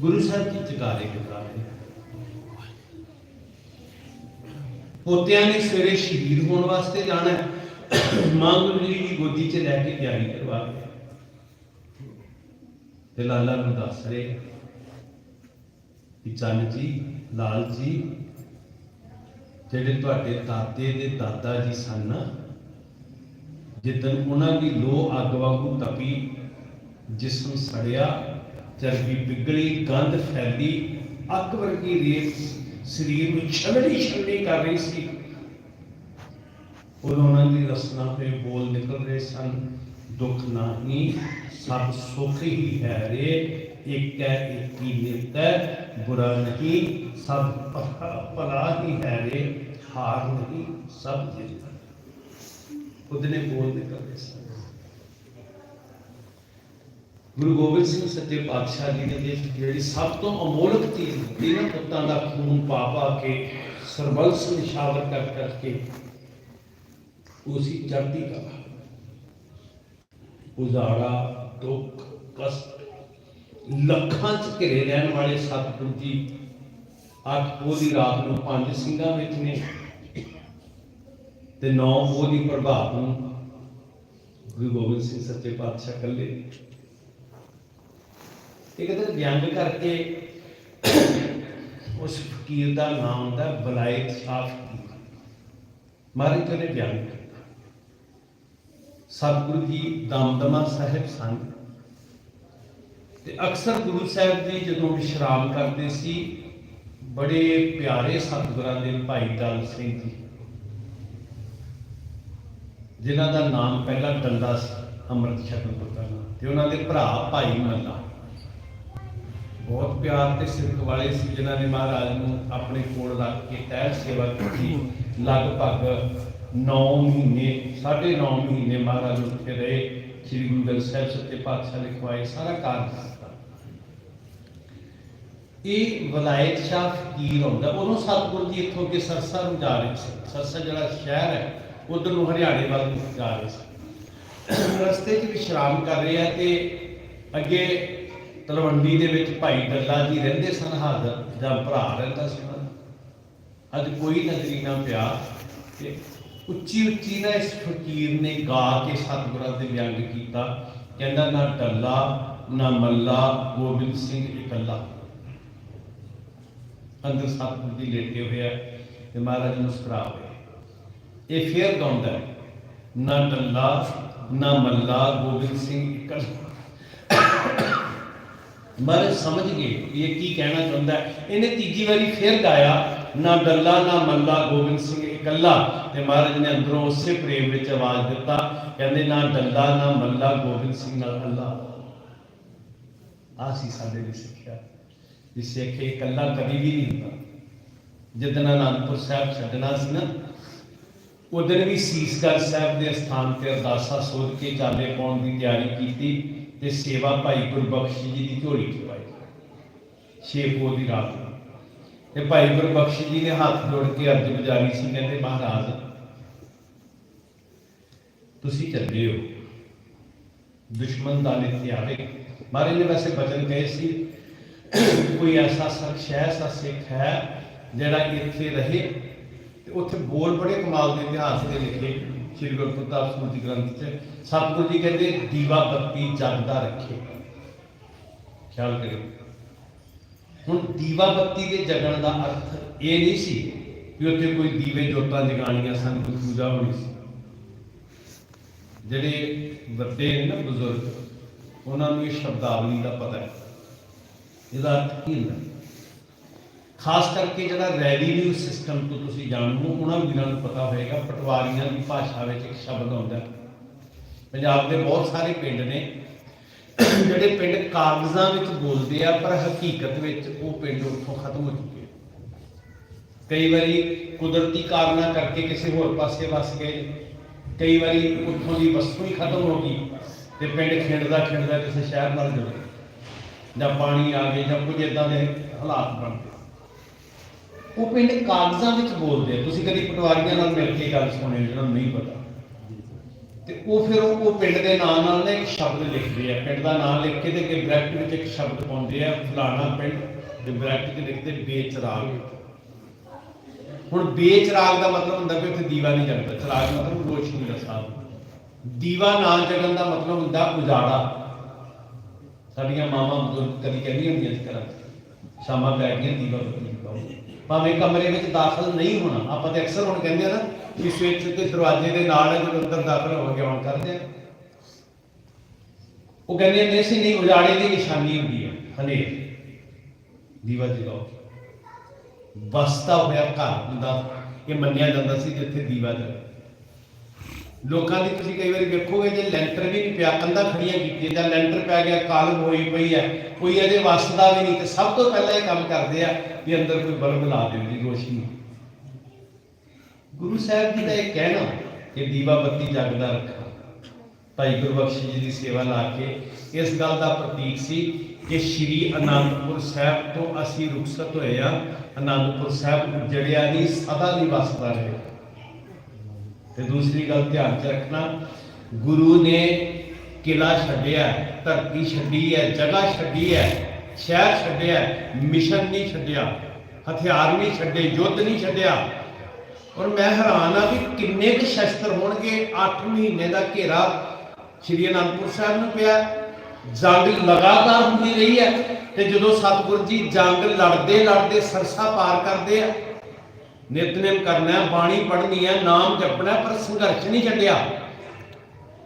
ਗੁਰੂ ਸਾਹਿਬ ਜੀ ਚਕਾਰੇ ਕਰਾ ਰਹੇ ਪੋਤਿਆਂ ਨੇ ਸਵੇਰੇ ਸ਼ਹੀਦ ਹੋਣ ਵਾਸਤੇ ਜਾਣਾ ਮਾਂ ਗੁਰੂ ਜੀ ਦੀ ਗੋਦੀ 'ਚ ਲੈ ਕੇ ਤਿਆਰੀ ਕਰਵਾ ਤੇ ਲਾਲਾ ਨੂੰ ਦੱਸ ਰਹੇ ਕਿ ਚੰਨ ਜੀ, ਲਾਲ ਜੀ, ਜਿਹੜੇ ਤੁਹਾਡੇ ਦਾਦੇ ਦੇ ਦਾਦਾ ਜੀ ਸਨ ਜਿੱਦਨ ਉਹਨਾਂ ਦੀ ਲੋ ਅੱਗ ਵਾਂਗੂ ਤਪੀ ਜਿਸਮ ਸੜਿਆ, ਚਰਬੀ ਪਿਗਲੀ ਗੰਧ ਫੈਲੀ, ਅੱਗ ਵਰਗੀ ਰੇਤ ਸਰੀਰ ਨੂੰ ਛਲੜੀ ਛਲਣੀ ਕਰ ਰਹੀ ਸੀ। ਉਹਨਾਂ ਦੀ ਰਸਨਾ ਤੇ ਬੋਲ ਨਿਕਲ ਰਹੇ ਸਨ ਦੁੱਖ ਨਹੀਂ ਸਭ ਸੁਖ ਹੀ ਹੈ ਰੇ ਇੱਕ ਹੈ ਇੱਕ ਹੀ ਬੁਰਾ ਨਹੀਂ, ਸਭ ਭਲਾ ਹੀ ਹੈ ਰੇ ਹਾਰ ਨਹੀਂ, ਸਭ ਜਿੱਤ। ਹੈ ਉਹਦੇ ਬੋਲ ਨਿਕਲ ਸਨ। ਗੁਰੂ ਗੋਬਿੰਦ ਸਿੰਘ ਸੱਚੇ ਪਾਤਸ਼ਾਹ ਜੀ ਨੇ ਜਿਹੜੀ ਸਭ ਤੋਂ ਅਮੋਲਕ ਚੀਜ਼ ਦਿੱਤੀ ਨਾ, ਪੁੱਤਾਂ ਦਾ ਖੂਨ ਪਾ ਪਾ ਕੇ ਸਰਬੰਸ ਨਿਸ਼ਾਵਰ ਕਰ ਕਰਕੇ ਉਸੀ ਚੜ੍ਹਦੀ ਕਲਾ। ਉਜ਼ਾੜਾ, ਦੁੱਖ, ਕਸ਼ਟ, ਲੱਖਾਂ ਚ ਘਿਰੇ ਰਹਿਣ ਵਾਲੇ ਸਤਿਗੁਰੂ ਜੀ ਅੱਠ ਪੋਹ ਦੀ ਰਾਤ ਨੂੰ ਪੰਜ ਸਿੰਘਾਂ ਵਿੱਚ ਨੇ ਤੇ ਨੌ ਪੋਹ ਦੀ ਪ੍ਰਭਾਤ ਨੂੰ ਗੁਰੂ ਗੋਬਿੰਦ ਸਿੰਘ ਸੱਚੇ ਪਾਤਸ਼ਾਹ ਕੱਲੇ ਇੱਕ ਦਿਨ ਵਿਅੰਗ ਕਰਕੇ ਉਸ ਫਕੀਰ ਦਾ ਨਾਮ ਹੁੰਦਾ ਬਲਾਇਤ ਸ਼ਾਹ ਫਕੀਰ ਮਹਾਰਾਜ ਜੀ ਨੇ ਵਿਅੰਗ ਸਤਿਗੁਰੂ ਜੀ ਦਮਦਮਾ ਸਾਹਿਬ ਸਨ ਤੇ ਅਕਸਰ ਗੁਰੂ ਸਾਹਿਬ ਜੀ ਜਦੋਂ ਵਿਸ਼ਰਾਮ ਕਰਦੇ ਸੀ, ਬੜੇ ਪਿਆਰੇ ਸਤਿਗੁਰਾਂ ਦੇ ਭਾਈ ਦਲ ਸਿੰਘ ਜੀ, ਜਿਨ੍ਹਾਂ ਦਾ ਨਾਮ ਪਹਿਲਾਂ ਡੰਡਾ ਸੀ, ਅੰਮ੍ਰਿਤ ਛਕਣ ਪੁੱਤਰ ਤੇ ਉਹਨਾਂ ਦੇ ਭਰਾ ਭਾਈ ਮੱਲਾ। ਬਹੁਤ ਪਿਆਰ ਤੇ ਸਿਰਕ ਵਾਲੇ ਸੀ, ਜਿਨ੍ਹਾਂ ਨੇ ਮਹਾਰਾਜ ਨੂੰ ਆਪਣੇ ਕੋਲ ਰੱਖ ਕੇ ਤਹਿ ਸੇਵਾ ਕੀਤੀ, ਲਗਭਗ 9 ਮਹੀਨੇ 9.5 ਮਹੀਨੇ ਮਹਾਰਾਜ ਉੱਥੇ ਰਹੇ, ਸ੍ਰੀ ਗੁਰੂ ਗ੍ਰੰਥ ਸਾਹਿਬ ਸੱਚੇ ਪਾਤਸ਼ਾਹ ਨੇ ਸਾਰਾ ਕਾਰਜ ਕੀਤਾ। ਇਹ ਵਲਾਇਤ ਸ਼ਾਹ ਫਕੀਰ ਹੁੰਦਾ ਉਹਨੂੰ ਸਤਿਗੁਰੂ ਜੀ ਇੱਥੋਂ ਕੇ ਸਰਸਾ ਨੂੰ ਜਾ ਰਹੇ ਸੀ। ਸਰਸਾ ਜਿਹੜਾ ਸ਼ਹਿਰ ਹੈ, ਉਧਰ ਨੂੰ ਹਰਿਆਣੇ ਵੱਲ ਨੂੰ ਜਾ ਰਹੇ ਸੀ। ਰਸਤੇ 'ਚ ਵਿਸ਼ਰਾਮ ਕਰ ਰਹੇ ਆ ਤੇ ਅੱਗੇ ਤਲਵੰਡੀ ਦੇ ਵਿੱਚ ਭਾਈ ਦੱਲਾ ਜੀ ਰਹਿੰਦੇ ਸਨ, ਹਾਜ਼ਰ, ਜਾਂ ਭਰਾ ਰਹਿੰਦਾ ਸੀ ਅੱਜ ਕੋਈ ਨਜ਼ਰੀ ਨਾ ਪਿਆ, ਤੇ ਉੱਚੀ ਉੱਚੀ ਨਾ ਇਸ ਫਕੀਰ ਨੇ ਗਾ ਕੇ ਸਤਿਗੁਰਾਂ ਦੇ ਵਿਅੰਗ ਕੀਤਾ। ਕਹਿੰਦਾ ਨਾ ਡੱਲਾ ਨਾ ਮੱਲਾ ਗੋਬਿੰਦ ਸਿੰਘ ਇਕੱਲਾ। ਅੰਦਰ ਸਤਿਗੁਰ ਜੀ ਲੇਟੇ ਹੋਏ ਆ ਤੇ ਮਹਾਰਾਜ ਮੁਸਕਰਾ ਹੋਏ। ਇਹ ਫੇਰ ਗਾਉਂਦਾ ਹੈ, ਨਾ ਟੱਲਾ ਨਾ ਮੱਲਾ ਗੋਬਿੰਦ ਸਿੰਘ ਇਕੱਲਾ। ਮਹਾਰਾਜ ਸਮਝ ਗਏ ਇਹ ਕੀ ਕਹਿਣਾ ਚਾਹੁੰਦਾ ਇਹਨੇ ਤੀਜੀ ਵਾਰੀ ਫੇਰ ਗਾਇਆ, ਨਾ ਡੱਲਾ, ਨਾ ਮੱਲਾ, ਗੋਬਿੰਦ ਸਿੰਘ ਇਕੱਲਾ। ਤੇ ਮਹਾਰਾਜ ਨੇ ਅੰਦਰੋਂ ਉਸੇ ਪ੍ਰੇਮ ਵਿੱਚ ਆਵਾਜ਼ ਦਿੱਤਾ, ਕਹਿੰਦੇ ਨਾ ਡੱਲਾ, ਨਾ ਮੱਲਾ, ਗੋਬਿੰਦ ਸਿੰਘ ਨਾਲ ਅੱਲਾ। ਆ ਸਾਡੇ ਲਈ ਸਿੱਖਿਆ। ਵੀ ਸਿੱਖ ਇਕੱਲਾ ਕਦੀ ਵੀ ਨਹੀਂ ਹੁੰਦਾ। ਜਿੱਦਣ ਅਨੰਦਪੁਰ ਸਾਹਿਬ ਛੱਡਣਾ ਸੀ ਨਾ, ਉਦੋਂ ਵੀ ਸੀਸਗੜ੍ਹ ਸਾਹਿਬ ਦੇ ਸਥਾਨ ਤੇ ਅਰਦਾਸਾ ਸੋਧ ਕੇ ਚਾਲੇ ਪਾਉਣ ਦੀ ਤਿਆਰੀ ਕੀਤੀ। ਤੇ ਸੇਵਾ ਭਾਈ ਗੁਰਬਖਸ਼ ਜੀ ਦੀ ਝੋਲੀ ਚ ਪਾਈ। ਛੇ ਪੋ ਦੀ ਰਾਤ ਤੇ ਭਾਈ ਗੁਰਬਖਸ਼ ਜੀ ਨੇ ਹੱਥ ਜੋੜ ਕੇ ਅਰਜ ਗੁਜ਼ਾਰੀ ਸੀ, ਕਹਿੰਦੇ, ਮਹਾਰਾਜ, ਤੁਸੀਂ ਚੱਲੇ ਹੋ। ਦੁਸ਼ਮਣ ਦਾ ਨਿੱਤ ਆਵੇ। ਮਹਾਰਾਜ ਨੇ ਵੈਸੇ ਬਚਨ ਕਹੇ ਸੀ। ਕੋਈ ਐਸਾ ਸ਼ਖਸ ਹੈ ਐਸਾ ਸਿੱਖ ਹੈ ਜਿਹੜਾ ਇੱਥੇ ਰਹੇ ਤੇ ਉੱਥੇ ਬੋਲ ਬੜੇ ਕਮਾਲ ਦੇ ਇਤਿਹਾਸ ਦੇ ਲਿਖੇ। ਸ੍ਰੀ ਗੁਰੂ ਪ੍ਰਤਾਪ ਸਮ੍ਰਿਤੀ ਗ੍ਰੰਥ 'ਚ, ਸਤਿਗੁਰੂ ਜੀ ਕਹਿੰਦੇ, ਦੀਵਾ ਬੱਤੀ ਜਗਦਾ ਰੱਖੇ। ਖਿਆਲ ਕਰਿਓ। ਹੁਣ ਦੀਵਾ ਬੱਤੀ ਦੇ ਜਗਣ ਦਾ ਅਰਥ ਇਹ ਨਹੀਂ ਸੀ ਕਿ ਉੱਥੇ ਕੋਈ ਦੀਵੇ ਜੋਤਾਂ ਜਗਾਣੀਆਂ ਸਨ, ਕੋਈ ਪੂਜਾ ਹੋਣੀ ਸੀ। ਜਿਹੜੇ ਵੱਡੇ ਨੇ ਨਾ ਬਜ਼ੁਰਗ, ਉਹਨਾਂ ਨੂੰ ਇਹ ਸ਼ਬਦਾਵਲੀ ਦਾ ਪਤਾ ਹੈ। ਇਹਦਾ ਅਰਥ ਕੀ ਹੁੰਦਾ? ਖਾਸ ਕਰਕੇ ਜਿਹੜਾ ਰੈਵੀਨਿਊ ਸਿਸਟਮ ਤੋਂ ਤੁਸੀਂ ਜਾਣਦੇ ਹੋ, ਉਹਨਾਂ ਵੀਰਾਂ ਨੂੰ ਪਤਾ ਹੋਏਗਾ, ਪਟਵਾਰੀਆਂ ਦੀ ਭਾਸ਼ਾ ਵਿੱਚ ਇੱਕ ਸ਼ਬਦ ਆਉਂਦਾ। ਪੰਜਾਬ ਦੇ ਬਹੁਤ ਸਾਰੇ ਪਿੰਡ ਨੇ, ਜਿਹੜੇ ਪਿੰਡ ਕਾਗਜ਼ਾਂ ਵਿੱਚ ਬੋਲਦੇ ਆ, ਪਰ ਹਕੀਕਤ ਵਿੱਚ ਉਹ ਪਿੰਡ ਉੱਥੋਂ ਖਤਮ ਹੋ ਚੁੱਕੇ ਕਈ ਵਾਰੀ ਕੁਦਰਤੀ ਕਾਰਨਾਂ ਕਰਕੇ ਕਿਸੇ ਹੋਰ ਪਾਸੇ ਵਸ ਗਏ, ਕਈ ਵਾਰੀ ਉੱਥੋਂ ਦੀ ਵਸਤੂ ਹੀ ਖਤਮ ਹੋ ਗਈ ਤੇ ਪਿੰਡ ਖਿੰਡਦਾ ਖਿੰਡਦਾ ਕਿਸੇ ਸ਼ਹਿਰ ਨਾਲ ਜੁੜ ਗਿਆ ਜਾਂ ਪਾਣੀ ਆ ਗਿਆ ਜਾਂ ਕੁਝ ਇਦਾਂ ਦੇ ਹਾਲਾਤ ਬਣ ਗਏ। ਉਹ ਪਿੰਡ ਕਾਗਜ਼ਾਂ ਵਿੱਚ ਬੋਲਦੇ ਆ। ਤੁਸੀਂ ਕਦੀ ਪਟਵਾਰੀਆਂ ਨਾਲ ਮਿਲ ਕੇ ਗੱਲ ਸੁਣੇ ਜਿਹੜਾ ਨਹੀਂ ਪਤਾ। ਤੇ ਉਹ ਫਿਰ ਉਹ ਪਿੰਡ ਦੇ ਨਾਂ ਨਾਲ ਨਾ ਇੱਕ ਸ਼ਬਦ ਲਿਖਦੇ ਆ। ਪਿੰਡ ਦਾ ਨਾਮ ਲਿਖ ਕੇ ਤੇ ਅੱਗੇ ਬ੍ਰੈਕਟ ਵਿੱਚ ਇੱਕ ਸ਼ਬਦ ਪਾਉਂਦੇ ਆ, ਫਲਾਣਾ ਪਿੰਡ। ਤੇ ਬ੍ਰੈਕਟ 'ਚ ਲਿਖਦੇ ਬੇਚਰਾਗ। ਹੁਣ ਬੇਚਰਾਗ ਦਾ ਮਤਲਬ ਹੁੰਦਾ ਕਿ ਉੱਥੇ ਦੀਵਾ ਨਹੀਂ ਜਗਦਾ। ਚਰਾਗ ਮਤਲਬ ਰੋਸ਼ਨੀ ਦਾ ਸਾਧਨ ਦੀਵਾ ਨਾ ਜਗਣ ਦਾ ਮਤਲਬ ਹੁੰਦਾ ਉਜਾੜਾ। ਸਾਡੀਆਂ ਮਾਵਾਂ ਬਜ਼ੁਰਗ ਕਦੀ ਕਹਿੰਦੀਆਂ ਹੁੰਦੀਆਂ ਸੀ ਘਰਾਂ ਸ਼ਾਮਾਂ ਪੈ ਗਈਆਂ, ਦੀਵਾ ਬੱਤੀ ਜਗਾਓ ਭਾਵੇਂ ਕਮਰੇ ਵਿੱਚ ਦਾਖਲ ਨਹੀਂ ਹੋਣਾ। ਆਪਾਂ ਤੇ ਅਕਸਰ ਹੁਣ ਕਹਿੰਦੇ ਆ ਨਾ ਕਿ ਸਵਿੱਚ ਤੇ ਦਰਵਾਜ਼ੇ ਦੇ ਨਾਲ ਹੈ ਜਦੋਂ ਅੰਦਰ ਦਾਖਲ ਹੋਵਾਂਗੇ ਆਉਣ ਕਰਦੇ ਆ। ਉਹ ਕਹਿੰਦੇ ਨੇ ਸੀ ਨਹੀਂ, ਉਜਾੜੇ ਦੀ ਨਿਸ਼ਾਨੀ ਹੁੰਦੀ ਹੈ ਹਨੇਰ ਦੀਵਾ ਜਗਾਓ ਵਸਦਾ ਹੋਇਆ ਘਰ ਹੁੰਦਾ ਇਹ ਮੰਨਿਆ ਜਾਂਦਾ ਸੀ ਜਿੱਥੇ ਦੀਵਾ ਜਲੇ ਲੋਕਾਂ ਦੀ ਤੁਸੀਂ ਕਈ ਵਾਰੀ ਵੇਖੋਗੇ ਜੇ ਲੈਂਟਰ ਵੀ ਨਹੀਂ ਪਿਆ, ਕੰਧਾਂ ਖੜੀਆਂ ਕੀਤੀਆਂ, ਜਾਂ ਲੈਂਟਰ ਪੈ ਗਿਆ ਕਾਲਮ ਹੋਈ ਪਈ ਹੈ, ਕੋਈ ਇਹਦੇ ਵਸਦਾ ਵੀ ਨਹੀਂ, ਤੇ ਸਭ ਤੋਂ ਪਹਿਲਾਂ ਇਹ ਕੰਮ ਕਰਦੇ ਆ ਵੀ ਅੰਦਰ ਕੋਈ ਬਲਬ ਲਾ ਦਿਓ ਜੀ ਰੋਸ਼ਨੀ। ਗੁਰੂ ਸਾਹਿਬ ਜੀ ਦਾ ਇਹ ਕਹਿਣਾ ਕਿ ਦੀਵਾ ਬੱਤੀ ਜਗਦਾ ਰੱਖਾ। ਭਾਈ ਗੁਰਬਖਸ਼ ਜੀ ਦੀ ਸੇਵਾ ਲਾ ਕੇ ਇਸ ਗੱਲ ਦਾ ਪ੍ਰਤੀਕ ਸੀ ਕਿ ਸ਼੍ਰੀ ਅਨੰਦਪੁਰ ਸਾਹਿਬ ਤੋਂ ਅਸੀਂ ਰੁਖਸਤ ਹੋਏ ਆ ਅਨੰਦਪੁਰ ਸਾਹਿਬ ਜੜਿਆ ਨਹੀਂ, ਸਦਾ ਨਹੀਂ ਵਸਦਾ ਰਹੇ। ਤੇ ਦੂਸਰੀ ਗੱਲ ਧਿਆਨ ਚ ਰੱਖਣਾ, ਗੁਰੂ ਨੇ ਕਿਲਾ ਛੱਡਿਆ, ਧਰਤੀ ਛੱਡੀ ਹੈ, ਜਗ੍ਹਾ ਛੱਡੀ ਹੈ, ਸ਼ਹਿਰ ਛੱਡਿਆ, ਮਿਸ਼ਨ ਨਹੀਂ ਛੱਡਿਆ, ਹਥਿਆਰ ਨਹੀਂ ਛੱਡੇ, ਯੁੱਧ ਨਹੀਂ ਛੱਡਿਆ। ਔਰ ਮੈਂ ਹੈਰਾਨ ਆ ਵੀ ਕਿੰਨੇ ਕੁ ਸ਼ਸਤਰ ਹੋਣਗੇ 8 ਮਹੀਨੇ ਦਾ ਘੇਰਾ ਸ਼੍ਰੀ ਅਨੰਦਪੁਰ ਸਾਹਿਬ ਨੂੰ ਪਿਆ। ਜੰਗ ਲਗਾਤਾਰ ਹੁੰਦੀ ਰਹੀ ਹੈ ਤੇ ਜਦੋਂ ਸਤਿਗੁਰੂ ਜੀ ਜੰਗ ਲੜਦੇ ਲੜਦੇ ਸਰਸਾ ਪਾਰ ਕਰਦੇ ਆ ਨਿਤਨੇਮ ਕਰਨਾ ਹੈ, ਬਾਣੀ ਪੜ੍ਹਨੀ ਹੈ, ਨਾਮ ਜਪਣਾ ਪਰ ਸੰਘਰਸ਼ ਨਹੀਂ ਛੱਡਿਆ।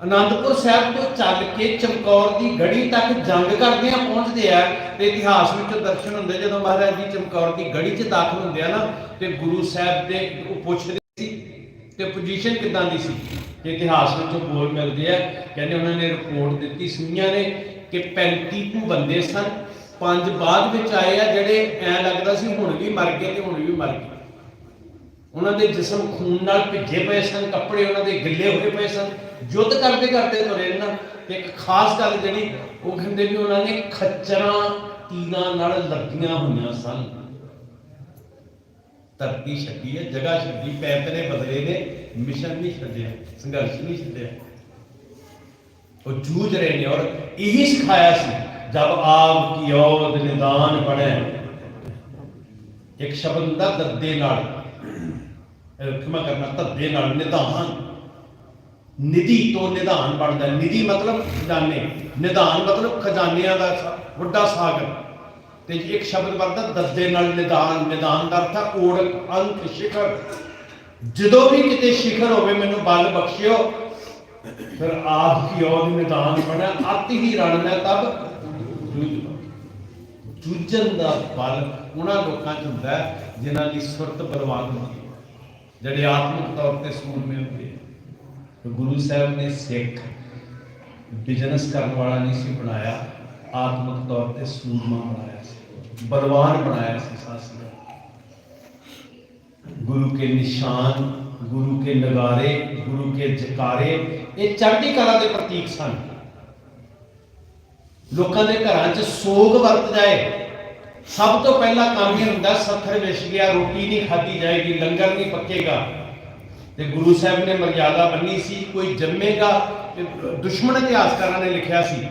ਅਨੰਦਪੁਰ ਸਾਹਿਬ ਤੋਂ ਚੱਲ ਕੇ ਚਮਕੌਰ ਦੀ ਗੜੀ ਤੱਕ ਜੰਗ ਕਰਦੇ ਆ ਪਹੁੰਚਦੇ ਆ ਤੇ ਇਤਿਹਾਸ ਵਿੱਚ ਦਰਸ਼ਨ ਹੁੰਦੇ ਜਦੋਂ ਮਹਾਰਾਜ ਜੀ ਚਮਕੌਰ ਦੀ ਗੜੀ 'ਚ ਦਾਖਲ ਹੁੰਦੇ ਆ ਨਾ, ਤੇ ਗੁਰੂ ਸਾਹਿਬ ਦੇ ਉਹ ਪੁੱਛਦੇ ਸੀ ਤੇ ਪੋਜੀਸ਼ਨ ਕਿਦਾਂ ਦੀ ਸੀ? ਤੇ ਇਤਿਹਾਸ ਵਿੱਚ ਬੋਲ ਮਿਲਦੇ ਆ, ਕਹਿੰਦੇ ਉਹਨਾਂ ਨੇ ਰਿਪੋਰਟ ਦਿੱਤੀ ਸੁਣੀਆਂ ਨੇ ਕਿ 35 ਕੁ ਬੰਦੇ ਸਨ। ਪੰਜ ਬਾਅਦ ਵਿੱਚ ਆਏ ਆ, ਜਿਹੜੇ ਐ ਲੱਗਦਾ ਸੀ ਹੁਣ ਵੀ ਮਰ ਗਏ ਤੇ ਹੁਣ ਵੀ ਮਰ ਗਏ। ਉਹਨਾਂ ਦੇ ਜਿਸਮ ਖੂਨ ਨਾਲ ਭਿੱਜੇ ਪਏ ਸਨ, ਕੱਪੜੇ ਉਹਨਾਂ ਦੇ ਗਿੱਲੇ ਹੋਏ ਪਏ ਸਨ, ਯੁੱਧ ਕਰਦੇ ਕਰਦੇ ਤੁਰੇ ਨਾ ਇੱਕ ਖਾਸ ਗੱਲ ਜਿਹੜੀ, ਉਹ ਕਹਿੰਦੇ ਵੀ ਉਹਨਾਂ ਨੇ ਖੱਚਰਾਂ ਤੀਰਾਂ ਨਾਲ ਲੱਗੀਆਂ ਹੋਈਆਂ ਸਨ। ਧਰਤੀ ਛੱਡੀ ਹੈ, ਜਗ੍ਹਾ ਛੱਡੀ ਪੈਤਰੇ ਬਦਲੇ ਨੇ, ਮਿਸ਼ਨ ਨਹੀਂ ਛੱਡਿਆ, ਸੰਘਰਸ਼ ਨਹੀਂ ਛੱਡਿਆ। ਉਹ ਜੂਝ ਰਹੇ ਨੇ ਔਰ ਇਹੀ ਸਿਖਾਇਆ ਸੀ ਜਦ ਆਪ ਕੀ ਔਦ ਨਿਦਾਨ ਪੜੈ ਇੱਕ ਸ਼ਬਦ ਦਾ ਦੱਦੇ ਨਾਲ। ਖਿਮਾ ਕਰਨਾ ਧੱਦੇ ਨਾਲ ਨਿਧਾਨ ਨਿਧੀ ਤੋਂ ਨਿਧਾਨ ਬਣਦਾ। ਨਿਧੀ ਮਤਲਬ ਖਜ਼ਾਨੇ। ਨਿਧਾਨ ਮਤਲਬ ਖਜ਼ਾਨਿਆਂ ਦਾ ਵੱਡਾ ਸਾਗਰ। ਤੇ ਇੱਕ ਸ਼ਬਦ ਵਰਦਾ ਦੱਦੇ ਨਾਲ ਨਿਧਾਨ। ਨਿਧਾਨ ਦਾ ਅਰਥ ਹੈ ਓੜਕ ਅੰਤ ਸ਼ਿਖਰ। ਜਦੋਂ ਵੀ ਕਿਤੇ ਸ਼ਿਖਰ ਹੋਵੇ ਮੈਨੂੰ ਬਲ ਬਖਸ਼ਿਓ। ਫਿਰ ਆਪ ਕੀ ਔਰ ਨਿਦਾਨ ਬਣਾ ਅਤਿ ਹੀ ਰਣ ਮੈਂ ਤਬ ਜੂਝਣ ਦਾ ਬਲ ਉਹਨਾਂ ਲੋਕਾਂ ਚ ਹੁੰਦਾ ਹੈ, ਜਿਨ੍ਹਾਂ ਦੀ ਸੁਰਤ ਬਰਬਾਦ ਹੁੰਦੀ ਜਿਹੜੇ ਆਤਮਿਕ ਤੌਰ ਤੇ ਸੂਰਮੇ ਹੁੰਦੇ ਆ ਤੇ ਗੁਰੂ ਸਾਹਿਬ ਨੇ ਸਿੱਖ ਬਿਜ਼ਨਸ ਕਰਨ ਵਾਲਾ ਨਹੀਂ ਸੀ ਬਣਾਇਆ ਆਤਮਿਕ ਤੌਰ ਤੇ ਸੂਰਮਾ ਬਣਾਇਆ ਸੀ ਬਲਵਾਨ ਬਣਾਇਆ ਸੀ ਸਾਸੀ गुरु के निशान गुरु के नगारे गुरु के जकारे ਇਹ ਚੜ੍ਹਦੀ ਕਲਾ ਦੇ ਪ੍ਰਤੀਕ ਸਨ ਲੋਕਾਂ ਦੇ ਘਰਾਂ 'ਚ ਸੋਗ ਵਰਤ ਜਾਏ ਸਭ ਤੋਂ ਪਹਿਲਾ ਕੰਮ ਇਹ ਹੁੰਦਾ, ਸੱਥਰ ਵਿਛ ਗਿਆ ਰੋਟੀ ਨਹੀਂ ਖਾਧੀ ਜਾਏਗੀ, ਲੰਗਰ ਨਹੀਂ ਪੱਕੇਗਾ। ਤੇ ਗੁਰੂ ਸਾਹਿਬ ਨੇ ਮਰਿਆਦਾ ਬੰਨੀ ਸੀ, ਕੋਈ ਜੰਮੇਗਾ, ਤੇ ਦੁਸ਼ਮਣ ਇਤਿਹਾਸਕਾਰਾਂ ਨੇ ਲਿਖਿਆ ਸੀ।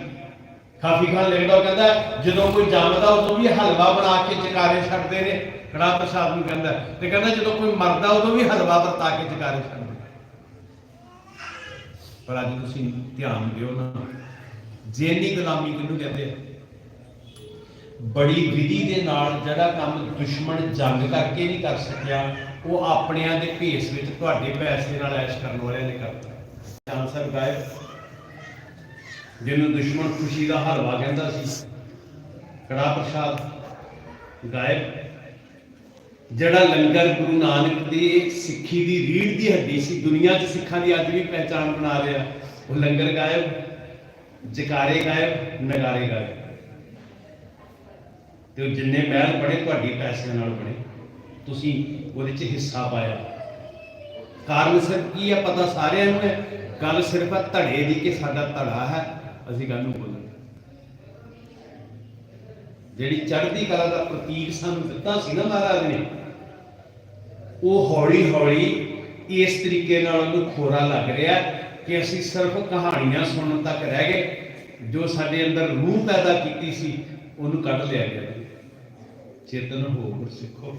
ਕਾਫੀ ਖਾਨ ਲਿਖਦਾ ਕਹਿੰਦਾ, ਜਦੋਂ ਕੋਈ ਜੰਮਦਾ, ਉਦੋਂ ਵੀ ਹਲਵਾ ਬਣਾ ਕੇ ਜਕਾਰੇ ਛੱਡਦੇ ਨੇ। ਕੜਾ ਪ੍ਰਸ਼ਾਦ ਨੂੰ ਕਹਿੰਦਾ। ਤੇ ਕਹਿੰਦਾ, ਜਦੋਂ ਕੋਈ ਮਰਦਾ, ਉਦੋਂ ਵੀ ਹਲਵਾ ਵਰਤਾ ਕੇ ਜਕਾਰੇ ਛੱਡਦੇ ਨੇ। ਪਰ ਅੱਜ ਤੁਸੀਂ ਧਿਆਨ ਦਿਓ ਨਾ, ਜੇਨੀ ਗੁਲਾਮੀ ਕਿਹਨੂੰ ਕਹਿੰਦੇ ਆ? ਬੜੀ ਵਿਧੀ ਦੇ ਨਾਲ ਜਿਹੜਾ ਕੰਮ ਦੁਸ਼ਮਣ ਜੰਗ ਕਰਕੇ ਨਹੀਂ ਕਰ ਸਕਿਆ, ਉਹ ਆਪਣਿਆਂ ਦੇ ਭੇਸ ਵਿੱਚ ਤੁਹਾਡੇ ਪੈਸੇ ਨਾਲ ਐਸ਼ ਕਰਨ ਵਾਲਿਆਂ ਨੇ ਕਰਤਾ। ਆਨਸਰ ਗਾਇਬ। ਜਿਹਨੂੰ ਦੁਸ਼ਮਣ ਖੁਸ਼ੀ ਦਾ ਹਲਵਾ ਕਹਿੰਦਾ ਸੀ, ਕੜਾ ਪ੍ਰਸ਼ਾਦ, ਗਾਇਬ। ਜਿਹੜਾ ਲੰਗਰ ਗੁਰੂ ਨਾਨਕ ਦੀ ਸਿੱਖੀ ਦੀ ਰੀੜ ਦੀ ਹੱਡੀ ਸੀ, ਦੁਨੀਆ 'ਚ ਸਿੱਖਾਂ ਦੀ ਅੱਜ ਵੀ ਪਹਿਚਾਣ ਬਣਾ ਰਿਹਾ, ਉਹ ਲੰਗਰ ਗਾਇਬ, ਜਕਾਰੇ ਗਾਇਬ, ਨਗਾਰੇ ਗਾਇਬ। ਤੇ ਉਹ ਜਿੰਨੇ ਮਹਿਲ ਬਣੇ ਤੁਹਾਡੇ ਪੈਸਿਆਂ ਨਾਲ ਬਣੇ ਤੁਸੀਂ ਉਹਦੇ 'ਚ ਹਿੱਸਾ ਪਾਇਆ। ਕਾਰਨ ਸਿਰਫ ਕੀ ਹੈ ਪਤਾ ਸਾਰਿਆਂ ਨੂੰ? ਹੈ ਗੱਲ ਸਿਰਫ ਹੈ ਧੜੇ ਦੀ ਕਿ ਸਾਡਾ ਧੜਾ ਹੈ। ਅਸੀਂ ਗੱਲ ਨੂੰ ਬੋਲਣਾ। ਜਿਹੜੀ ਚੜ੍ਹਦੀ ਕਲਾ ਦਾ ਪ੍ਰਤੀਕ ਸਾਨੂੰ ਦਿੱਤਾ ਸੀ ਨਾ ਮਹਾਰਾਜ ਨੇ, ਉਹ ਹੌਲੀ ਹੌਲੀ ਇਸ ਤਰੀਕੇ ਨਾਲ ਉਹਨੂੰ ਖੋਰਾ ਲੱਗ ਰਿਹਾ ਕਿ ਅਸੀਂ ਸਿਰਫ ਕਹਾਣੀਆਂ ਸੁਣਨ ਤੱਕ ਰਹਿ ਗਏ। ਜੋ ਸਾਡੇ ਅੰਦਰ ਰੂਹ ਪੈਦਾ ਕੀਤੀ ਸੀ, ਉਹਨੂੰ ਕੱਢ ਲਿਆ ਗਿਆ। ਚੇਤਨ ਹੋ ਗੁਰਸਿੱਖੋ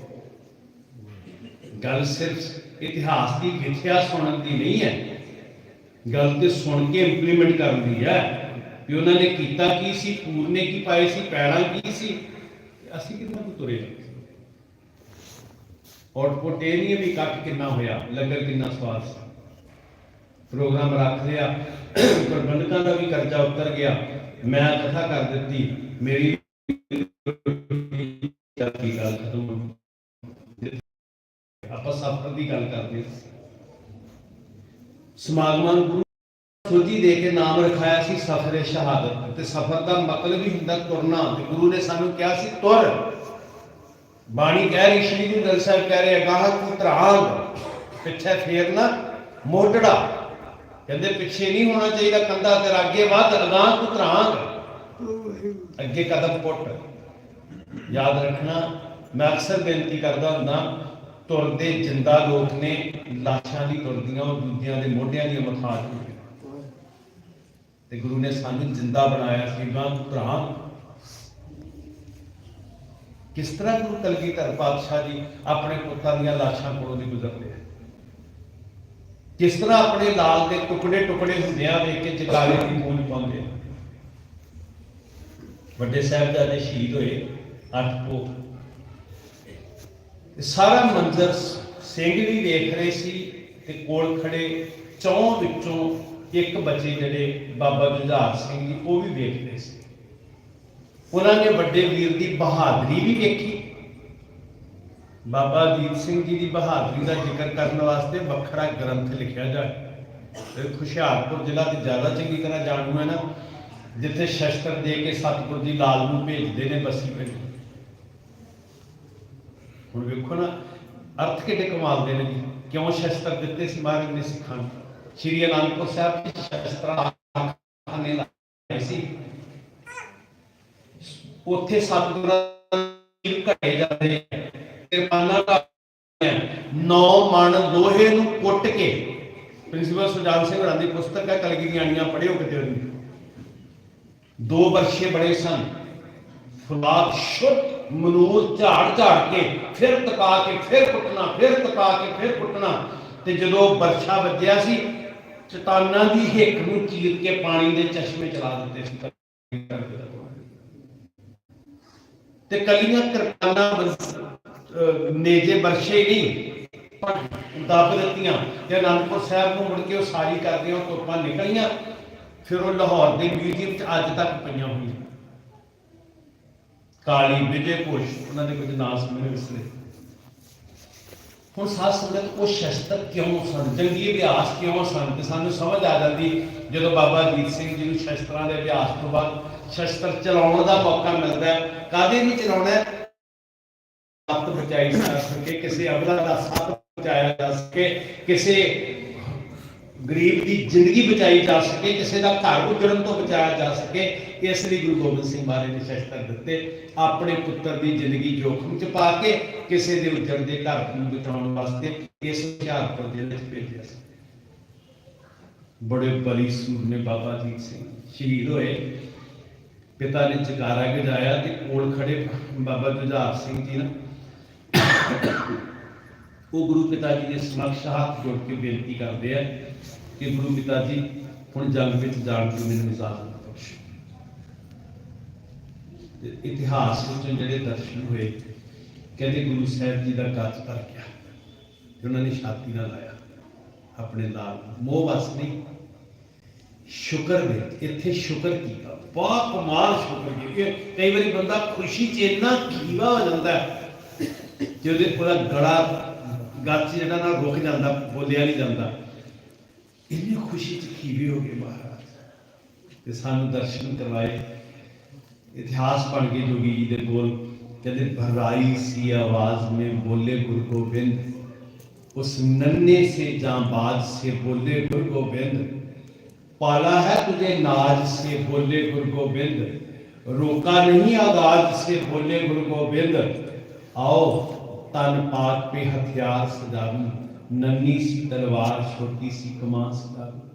ਗੱਲ ਸਿਰਫ ਇਤਿਹਾਸ ਦੀ ਵਿਥਿਆ ਸੁਣਨ ਦੀ ਨਹੀਂ ਹੈ। ਗੱਲ ਤੇ ਸੁਣ ਕੇ ਇੰਪਲੀਮੈਂਟ ਕਰਨ ਦੀ ਹੈ ਕਿ ਉਹਨਾਂ ਨੇ ਕੀਤਾ ਕੀ ਸੀ, ਪੂਰਨੇ ਕੀ ਪਾਏ ਸੀ, ਪੈੜਾਂ ਕੀ ਸੀ। ਅਸੀਂ ਕਿੰਨਾ ਕੁ ਤੁਰੇ ਆਊਟਪੁੱਟ ਇਹ ਨਹੀਂ ਵੀ ਕੱਟ ਕਿੰਨਾ ਹੋਇਆ ਲੰਗਰ ਕਿੰਨਾ ਸਵਾਦ ਸੀ। ਪ੍ਰੋਗਰਾਮ ਰੱਖ ਲਿਆ, ਪ੍ਰਬੰਧਕਾਂ ਦਾ ਵੀ ਕਰਜ਼ਾ ਉਤਰ ਗਿਆ। ਮੈਂ ਕਥਾ ਕਰ ਦਿੱਤੀ, ਮੇਰੀ ਚੱਲਦੀ ਗੱਲ ਖਤਮ ਆਪਾਂ ਸਫਰ ਦੀ ਗੱਲ ਕਰਦੇ ਸਮਾਗਮਾਂ ਨੂੰ ਗੁਰੂ ਦੇ ਕੇ ਨਾਮ ਰਖਾਇਆ ਸੀ ਸਫਰੇ ਸ਼ਹਾਦਤ ਤੇ ਸਫਰ ਦਾ ਮਤਲਬ ਹੀ ਹੁੰਦਾ ਤੁਰਨਾ ਤੇ ਗੁਰੂ ਨੇ ਸਾਨੂੰ ਕਿਹਾ ਸੀ, ਤੁਰ। ਬਾਣੀ ਕਹਿ ਰਹੀ, ਸ਼੍ਰੀ ਗੁਰੂ ਗ੍ਰੰਥ ਸਾਹਿਬ ਕਹਿ ਰਹੇ, ਅਗਾਹ ਤੂੰ ਤਰਾਂਗ, ਪਿੱਛੇ ਫੇਰਨਾ ਮੋਢੜਾ ਕਹਿੰਦੇ, ਪਿੱਛੇ ਨਹੀਂ ਹੋਣਾ ਚਾਹੀਦਾ ਕੰਧਾ ਤੇ ਅੱਗੇ ਵੱਧ, ਅਗਾਹ ਤੂੰ ਤਰਾਂਗ। ਅੱਗੇ ਕਦਮ ਪੁੱਟ। ਯਾਦ ਰੱਖਣਾ, ਮੈਂ ਅਕਸਰ ਬੇਨਤੀ ਕਰਦਾ ਹੁੰਦਾ, ਤੁਰਦੇ ਜਿੰਦਾ ਲੋਕ ਨੇ ਲਾਸ਼ਾਂ ਦੀ ਤੁਰਦੀਆਂ, ਉਹ ਦੂਜਿਆਂ ਦੇ ਮੋਢਿਆਂ ਦੀਆਂ ਮਖਾਜ ਤੇ ਗੁਰੂ ਨੇ ਸਾਨੂੰ ਜਿੰਦਾ ਬਣਾਇਆ ਸੀ ਗਾਂ ਭਰਾ, ਕਿਸ ਤਰ੍ਹਾਂ ਗੁਰੂ ਕਲਗੀਧਰ ਪਾਤਸ਼ਾਹ ਜੀ ਆਪਣੇ ਪੁੱਤਾਂ ਦੀਆਂ ਲਾਸ਼ਾਂ ਕੋਲੋਂ ਦੀ ਗੁਜ਼ਰਦੇ ਆ? ਕਿਸ ਤਰ੍ਹਾਂ ਆਪਣੇ ਲਾਲ ਦੇ ਟੁਕੜੇ ਟੁਕੜੇ ਹੁੰਦਿਆਂ ਵੇਖ ਕੇ ਜਗਾਲੇ ਦੀ ਗੂੰਜ ਪਾਉਂਦੇ ਵੱਡੇ ਸਾਹਿਬਜ਼ਾਦੇ ਸ਼ਹੀਦ ਹੋਏ। ਅੱਠ ਕੋ। ਸਾਰਾ ਮੰਜ਼ਰ ਸਿੰਘ ਵੀ ਵੇਖ ਰਹੇ ਸੀ ਤੇ ਕੋਲ ਖੜੇ ਚੌਂ ਵਿੱਚੋਂ ਇੱਕ ਬੱਚੇ ਜਿਹੜੇ ਬਾਬਾ ਜੁਝਾਰ ਸਿੰਘ ਜੀ, ਉਹ ਵੀ ਵੇਖ ਰਹੇ ਸੀ। ਉਹਨਾਂ ਨੇ ਵੱਡੇ ਵੀਰ ਦੀ ਬਹਾਦਰੀ ਵੀ ਵੇਖੀ ਬਾਬਾ ਦੀਪ ਸਿੰਘ ਜੀ ਦੀ ਬਹਾਦਰੀ ਦਾ ਜ਼ਿਕਰ ਕਰਨ ਵਾਸਤੇ ਵੱਖਰਾ ਗ੍ਰੰਥ ਲਿਖਿਆ ਜਾਏ ਤੇ ਖੁਸ਼ਿਆਰਪੁਰ ਜ਼ਿਲ੍ਹਾ ਤੇ ਜ਼ਿਆਦਾ ਚੰਗੀ ਤਰ੍ਹਾਂ ਜਾਣੂ ਹੈ ਨਾ, ਜਿੱਥੇ ਸ਼ਸਤਰ ਦੇ ਕੇ ਸਤਿਗੁਰ ਦੀ ਲਾਲ ਨੂੰ ਭੇਜਦੇ ਨੇ ਬਸੀ ਪਿੰਡ ਹੁਣ ਵੇਖੋ ਨਾ, ਅਰਥ ਕਿੱਡੇ ਕਮਾਲ ਦੇ ਨੇ ਜੀ। ਕਿਉਂ ਸ਼ਸਤਰ ਦਿੱਤੇ ਸੀ ਮਹਾਰਾਜ ਨੇ ਸਿੱਖਾਂ ਨੂੰ? ਸ਼੍ਰੀ ਅਨੰਦਪੁਰ ਸਾਹਿਬ ਦੇ ਸ਼ਸਤਰਾਂ ਨੇ ਲਾਏ ਸੀ। ਉੱਥੇ ਸਤਿਗੁਰਾਂ ਦੀ ਘੜੇ ਜਾਂਦੇ ਕਿਰਪਾਨਾਂ ਦਾ ਨੌ। ਮਣ ਲੋਹੇ ਨੂੰ ਕੁੱਟ ਕੇ ਪ੍ਰਿੰਸੀਪਲ ਸੁਜਾਨ ਸਿੰਘ ਹੋਰਾਂ ਦੀ ਪੁਸਤਕ ਹੈ ਕਲਗੀ ਦੀਆਂ ਆਣੀਆਂ ਪੜ੍ਹਿਓ ਕਿਤੇ ਉਹਦੀ। ਦੋ ਵਰਸ਼ੇ ਬੜੇ ਸਨ। ਫੁਲਾਦ ਸ਼ੁੱਧ ਮਨੂਰ ਝਾੜ ਝਾੜ ਕੇ ਫਿਰ ਤਪਾ ਕੇ, ਫਿਰ ਕੁੱਟਣਾ, ਫਿਰ ਤਪਾ ਕੇ, ਫਿਰ ਕੁੱਟਣਾ। ਤੇ ਜਦੋਂ ਵਰਸ਼ਾ ਵੱਜਿਆ ਸੀ, ਚਟਾਨਾਂ ਦੀ ਹਿੱਕ ਨੂੰ ਚੀਰ ਕੇ ਪਾਣੀ ਦੇ ਚਸ਼ਮੇ ਚਲਾ ਦਿੱਤੇ ਸੀ। ਤੇ ਕੱਲੀਆਂ ਕਿਰਪਾਨਾਂ ਬਰਸ- ਨੇਜੇ ਬਰਸ਼ੇ ਨਹੀਂ ਦੱਬ ਦਿੱਤੀਆਂ ਤੇ ਅਨੰਦਪੁਰ ਸਾਹਿਬ ਨੂੰ ਮੁੜ ਕੇ ਉਹ ਸਾਰੀ ਕਰਦੀਆਂ ਤੁਰਪਾਂ ਨਿਕਲੀਆਂ। ਫਿਰ ਉਹ ਲਾਹੌਰ ਦੇ ਮਿਊਜ਼ੀਅਮ 'ਚ ਅੱਜ ਤੱਕ ਪਈਆਂ ਹੋਈਆਂ। ਕਾਲੀ ਵਿਜੇ ਘੋਸ਼, ਉਹਨਾਂ ਦੇ ਕੁਝ ਨਾਮ ਸੁਣੇ ਵਿਸਰੇ ਹੁਣ ਸਾਧ ਸੰਗਤ ਉਹ ਸ਼ਸਤਰ ਕਿਉਂ ਸਨ? ਜੰਗੀ ਅਭਿਆਸ ਕਿਉਂ ਸਨ? ਤੇ ਸਾਨੂੰ ਸਮਝ ਆ ਜਾਂਦੀ ਜਦੋਂ ਬਾਬਾ ਜੀਤ ਸਿੰਘ ਜੀ ਨੂੰ ਸ਼ਸਤਰਾਂ ਦੇ ਅਭਿਆਸ ਤੋਂ ਬਾਅਦ ਸ਼ਸਤਰ ਚਲਾਉਣ ਦਾ ਮੌਕਾ ਮਿਲਦਾ ਹੈ। ਕਾਦੇ ਵੀ ਚਲਾਉਣਾ ਹੈ? ਸੱਤ ਬਚਾਈ ਸਕੇ, ਕਿਸੇ ਅਬਲਾ ਦਾ ਸੱਤ ਬਚਾਇਆ ਜਾ ਸਕੇ, ਕਿਸੇ ਗਰੀਬ ਦੀ ਜ਼ਿੰਦਗੀ ਬਚਾਈ ਜਾ ਸਕੇ, ਕਿਸੇ ਦਾ ਘਰ ਉਜੜਨ ਤੋਂ ਬਚਾਇਆ ਜਾ ਸਕੇ, ਇਸ ਲਈ ਗੁਰੂ ਗੋਬਿੰਦ ਸਿੰਘ ਮਹਾਰਾਜ ਨੇ ਸ਼ਸਤਰ ਦਿੱਤੇ, ਆਪਣੇ ਪੁੱਤਰ ਦੀ ਜ਼ਿੰਦਗੀ ਜੋਖਮ 'ਚ ਪਾ ਕੇ ਕਿਸੇ ਦੇ ਉਜੜਦੇ ਘਰ ਨੂੰ ਬਚਾਉਣ ਵਾਸਤੇ ਇਸ ਹੁਸ਼ਿਆਰਪੁਰ ਜ਼ਿਲ੍ਹੇ 'ਚ ਭੇਜਿਆ ਸੀ। ਬੜੇ ਬਲੀ ਸੂਰ ਨੇ ਬਾਬਾ ਜੀਤ ਸਿੰਘ, ਸ਼ਹੀਦ ਹੋਏ। ਪਿਤਾ ਨੇ ਜਗਾਰਾ ਗਜਾਇਆ ਤੇ ਕੋਲ ਖੜੇ ਬਾਬਾ ਜੁਝਾਰ ਸਿੰਘ ਜੀ ਨਾ। ਉਹ ਗੁਰੂ ਪਿਤਾ ਜੀ ਦੇ ਸਮਕਸ਼ ਹੱਥ ਜੋੜ ਕੇ ਬੇਨਤੀ ਕਰਦੇ ਆ ਕਿ ਗੁਰੂ ਪਿਤਾ ਜੀ ਹੁਣ ਜੰਗ ਵਿੱਚ ਜਾਣ ਦੀ ਮੈਨੂੰ ਇਜਾਜ਼ਤ ਬਖਸ਼ੋ ਤੇ ਇਤਿਹਾਸ ਵਿੱਚ ਜਿਹੜੇ ਦਰਸ਼ਨ ਹੋਏ ਕਹਿੰਦੇ ਗੁਰੂ ਸਾਹਿਬ ਜੀ ਦਾ ਗੱਜ ਭਰ ਗਿਆ ਤੇ ਉਹਨਾਂ ਨੇ ਛਾਤੀ ਨਾਲ ਲਾਇਆ ਆਪਣੇ ਲਾਲ ਨੂੰ। ਮੋਹ ਵਸ ਨਹੀਂ ਸ਼ੁਕਰ ਦੇ ਇੱਥੇ ਸ਼ੁਕਰ ਕੀਤਾ ਬਹੁਤ ਕਮਾਲ ਸ਼ੁਕਰ ਕੀਤਾ ਕਿ ਕਈ ਵਾਰੀ ਬੰਦਾ ਖੁਸ਼ੀ 'ਚ ਇੰਨਾ ਖੀਵਾ ਹੋ ਜਾਂਦਾ ਹੈ ਕਿ ਉਹਦੇ ਪੂਰਾ ਗਲਾ ਗੱਚ ਜਿਹੜਾ ਨਾ ਰੁਕ ਜਾਂਦਾ ਬੋਲਿਆ ਨਹੀਂ ਜਾਂਦਾ ਇੰਨੀ ਖੁਸ਼ੀ 'ਚ ਖੀਵੇ ਹੋ ਗਏ ਮਹਾਰਾਜ ਤੇ ਸਾਨੂੰ ਦਰਸ਼ਨ ਕਰਵਾਏ ਇਤਿਹਾਸ ਪੜ੍ਹ ਕੇ ਜੋਗੀ ਜੀ ਦੇ ਬੋਲ ਕਹਿੰਦੇ ਭਰਾਈ ਸੀ ਆਵਾਜ਼ में बोले गुरु गोविंद उस नन्हे से जांबाज से बोले गुरु गोविंद पाला है तुझे नाज से बोले गुरु गोविंद रोका नहीं आगाज से बोले गुरु गोविंद आओ ਤਨ ਪਾਕ ਪੇ ਹਥਿਆਰ ਸਜਾਵੀ ਨੰਨੀ ਸੀ ਤਲਵਾਰ ਛੋਟੀ ਸੀ ਕਮਾਨ ਸਜਾਵੀ।